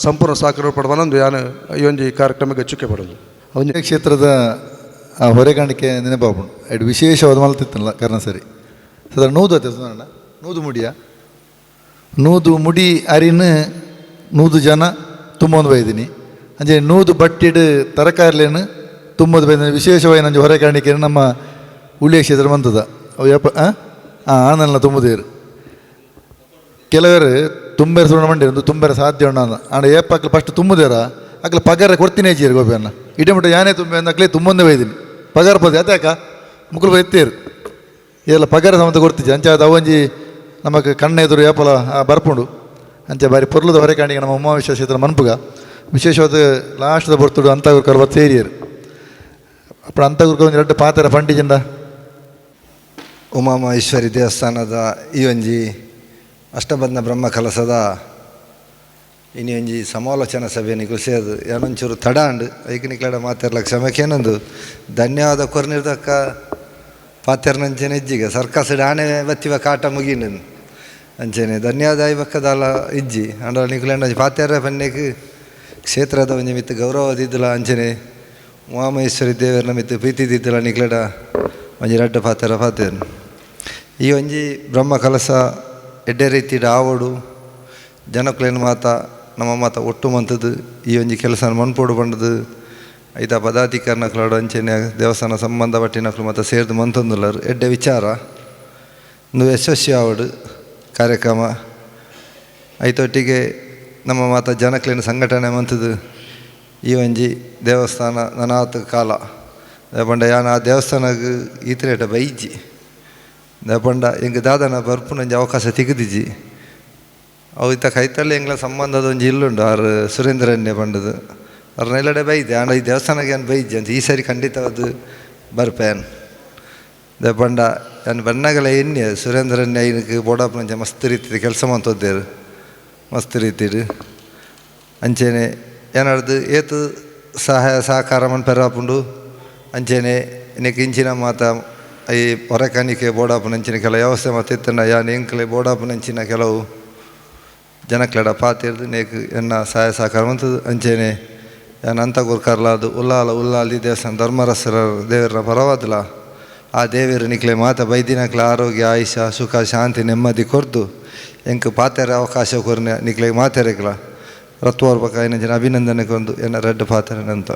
ಸಂಪೂರ್ಣ ಸಾಕಾರ ಬಂದು ಯಾನು ಈ ಒಂಜಿ ಕಾರ್ಯಕ್ರಮಕ್ಕೆ ಚುಕ್ಕೆ ಪಡೋದು ಒಂದೇ ಕ್ಷೇತ್ರದ ಹೊರೆಗಾಣಿಕೆ ನೆನಪಾಪುಂಡು ಎಡ್ ವಿಶೇಷವಾದ ಮಲ್ತಿತ್ತಲ್ಲ ಕಾರಣ ಸರಿ ಸದ ನೂದು ಅತ್ತೆ ನೂದು ಮುಡಿಯ? ನೂದು ಮುಡಿ ಅರಿನ, ನೂದು ಜನ ತುಂಬೊಂದು ಬೈದಿನಿ. ಅಂಜೆ ನೂದು ಬಟ್ಟಿಡು ತರಕಾರಿಲೇನು ತುಂಬೋದು ಬೈದಿನಿ. ವಿಶೇಷವಾಗಿ ನಂಜು ಹೊರೆಗಾಣಿಕೆ ನಮ್ಮ ಉಳಿಯ ಕ್ಷೇತ್ರ ಬಂತದ. ಅವು ಯಪ್ಪ ಹಾಂ ಆನಲ್ಲ ತುಂಬುದೇರು ಕೆಲವರು ತುಂಬೆರ ಸುಣ್ಣ ಮಂಡಿ, ಒಂದು ತುಂಬೆರ ಸಾಧ್ಯ ಉಂಡ ಆಂಡ ಏಪಕ್ಲು ಫಸ್ಟ್ ತುಂಬುದೇರ ಅಕ್ಲ ಪಗಾರ ಕೊಡ್ತೀನಿ ಗೋಪಿ ಇಡೀ ಮುಟ್ಟ ಯಾನೇ ತುಂಬೆ ಅಂದಕ್ಲೆ ತುಂಬೊಂದೇ ಬೈದಿನಿ. ಪಗಾರ ಪದ ಯಾತಾಕ ಮುಕ್ಕಲು ಎತ್ತೇರು ಎಲ್ಲ ಪಗಾರ ಸಮತ ಕೊಡ್ತಿದ್ದೆ. ಅಂಚಾದ ಅವಂಜಿ ನಮಗೆ ಕಣ್ಣೆದುರು ಏಪಲ ಬರ್ಪುಂಡು. ಅಂಚೆ ಬಾರಿ ಪೊರ್ಲದ ಹೊರೆ ಕಾಣಿಗೆ ನಮ್ಮ ಉಮಾವಿಶ್ವ ಕ್ಷೇತ್ರ ಮನ್ಪುಗ. ವಿಶೇಷವಾದ ಲಾಸ್ಟ್ದ ಬರ್ತುಡು ಅಂತಾಗುರ್ಕಲ್ ಒತ್ತು ಏರಿಯರು ಅಪ್ಪ ಅಂತಾಗುರ್ಕ ಒಂದು ಎರಡು ಪಾತ್ರ ಪಂಡಿಜಿಂದ ಉಮಾಮಹೇಶ್ವರಿ ದೇವಸ್ಥಾನದ ಈ ಒಂಜಿ ಅಷ್ಟಬಂಧ ಬ್ರಹ್ಮ ಕಲಸದ ಇನಿ ಒಂಜಿ ಸಮಾಲೋಚನಾ ಸಭೆಯನ್ನು ಕುಸಿಯೋದು ಏನೊಂಚೂರು ತಡಾಂಡು ಐಕನಿಕ್ಲಾಡ ಮಾತೆರ್ಲ ಕ್ಷಮಕ್ಕೇನೊಂದು ಧನ್ಯವಾದ ಕೊರ್ನಿರ್ದಕ್ಕ ಪಾತೆರ್ನಂಚೆನೆ ಇಜ್ಜಿಗೆ. ಸರ್ಕಸ್ ಡಾಣೆ ಬತ್ತಿವ ಕಾಟ ಮುಗಿನನ್ನು ಅಂಚೆನೆ ಧನ್ಯವಾದ ಬಕ್ಕದಾಲ ಇಜ್ಜಿ. ಅಂಡ ನಿಕ್ಲೆಂಡ ಪಾತೆರ ಪನ್ನೆಕ್ ಕ್ಷೇತ್ರದ ಒಂಜಿ ಮಿತ್ತು ಗೌರವದಿದ್ದಲ ಅಂಚನೆ ಉಮಾಮಹೇಶ್ವರಿ ದೇವರನ ಮಿತ್ತು ಪ್ರೀತಿದಿದ್ದಲ ನಿಕ್ಲೆಡ ಒಂಜಿ ರಡ್ಡ ಪಾತೆರ ಪಾತೆರ್ ಈ ಒಂಜಿ ಬ್ರಹ್ಮ ಕಲಸ ಎಡ್ಡೆ ರೀತಿಯ ಆವಡು, ಜನಕ್ಲೇನು ಮಾತ, ನಮ್ಮ ಮಾತ ಒಟ್ಟು ಮಂತದ್ದು ಈ ಒಂಜಿ ಕೆಲಸ ಮನ್ಪೋಡು ಬಂಡದು ಐತ ಪದಾಧಿಕಾರಿನಕ್ಲಾಡು ಅಂಚೆನೆ ದೇವಸ್ಥಾನ ಸಂಬಂಧ ಪಟ್ಟಿನಕ್ಲು ಮತ್ತು ಸೇರ್ದು ಮಂತೊಂದುಲ್ಲರು. ಎಡ್ಡೆ ವಿಚಾರ. ಒಂದು ಯಶಸ್ವಿ ಆವಡು. ಕಾರ್ಯಕ್ರಮ. ಐತೊಟ್ಟಿಗೆ ನಮ್ಮ ಮಾತ ಜನಕ್ಲಿನ ಸಂಘಟನೆ ಮಂತದ್ದು ಈ ಒಂಜಿ ದೇವಸ್ಥಾನ ನನಾತ್ ಕಾಲ. ಪಂಡ ಯಾನ ಆ ದೇವಸ್ಥಾನಕ್ಕೆ ಈತ್ರೇಟ ಬೈಜಿ ಪಂಡ ಎಂಗೆ ದಾದನ ಬರ್ಪುನಂಜಿ ಅವಕಾಶ ತೆಗೆದಿಜ್ಜಿ. ಅವು ಇತ್ತ ಕೈತಳ್ಳಿ ಎಂಗ್ಲ ಸಂಬಂಧದ ಒಂಜಿ ಇಲ್ಲುಂಡು ಆರು ಸುರೇಂದ್ರನ್ನೇ ಪಂಡದು. ಅವ್ರನ್ನ ನೆಲಡೆ ಬೈದೆ, ಆಂಡ ಈ ದೇವಸ್ಥಾನಕ್ಕೆ ಏನು ಬೈಜಿ ಅಂತ ಈ ಸರಿ ಖಂಡಿತ ಅದು ಬರ್ಪೇನ್. ದ ಪಂಡ ನಾನು ಬಣ್ಣಗಳ ಎಣ್ಣೆ, ಸುರೇಂದ್ರನ್ ಐನಕ್ಕೆ ಬೋಡಪ್ಪನಂಚ ಮಸ್ತ್ ರೀತಿ ಕೆಲಸ ಮಂತೋದ್ದೇರು ಮಸ್ತ್ ರೀತಿಡು ಅಂಚೆನೆ ಏನಾಡ್ದು, ಏತು ಸಹಾಯ, ಸಹಕಾರ ಮನ್ಪೆರಾಪುಂಡು ಅಂಚೆನೆ ಇನ್ನಕ್ಕೆ ಇಂಚಿನ ಮಾತ ಈ ಹೊರಕಾಣಿಕೆ ಬೋಡಾಪನಂಚಿನ ಕೆಲ ವ್ಯವಸ್ಥೆ ಮತ್ತು ಇತ್ತಂಡ ಯಾನ್ ಎಂಕ್ಲೆ ಬೋಡಾಪನಂಚಿನ ಕೆಲವು ಜನಕ್ಲೆಡ ಪಾತಿರ್ದು ನೇಕ್ ಎನ್ನ ಸಹಾಯ, ಸಹಕಾರ ಮಂತದ್ದು ಅಂಚೆನೆ ಯಾನ್ ಅಂತ ಗುರ್ಕರ್ಲಾದು ಉಲ್ಲಾಲ ಉಲ್ಲಾಲಿ ದೇವಸ್ಥಾನ ಧರ್ಮರಸರ ದೇವರ ಪರವಾದಲ. ಆ ದೇವರು ನಿಕ್ಲೆ ಮಾತ ಬೈದಿನಕ್ಲೆ ಆರೋಗ್ಯ ಆಯುಷ ಸುಖ, ಶಾಂತಿ, ನೆಮ್ಮದಿ ಕೊರ್ದು ಎಂಕ್ ಪಾತೆರ ಅವಕಾಶ ಕೊರ್ನೆ ನಿಕ್ಲೆ ಮಾತೆರೆಕ್ಲ ರತ್ವರ್ಬಕ ಜನ ಅಭಿನಂದನೆ ಕೊಂದು ರೆಡ್ ಪಾತೆರನಂತ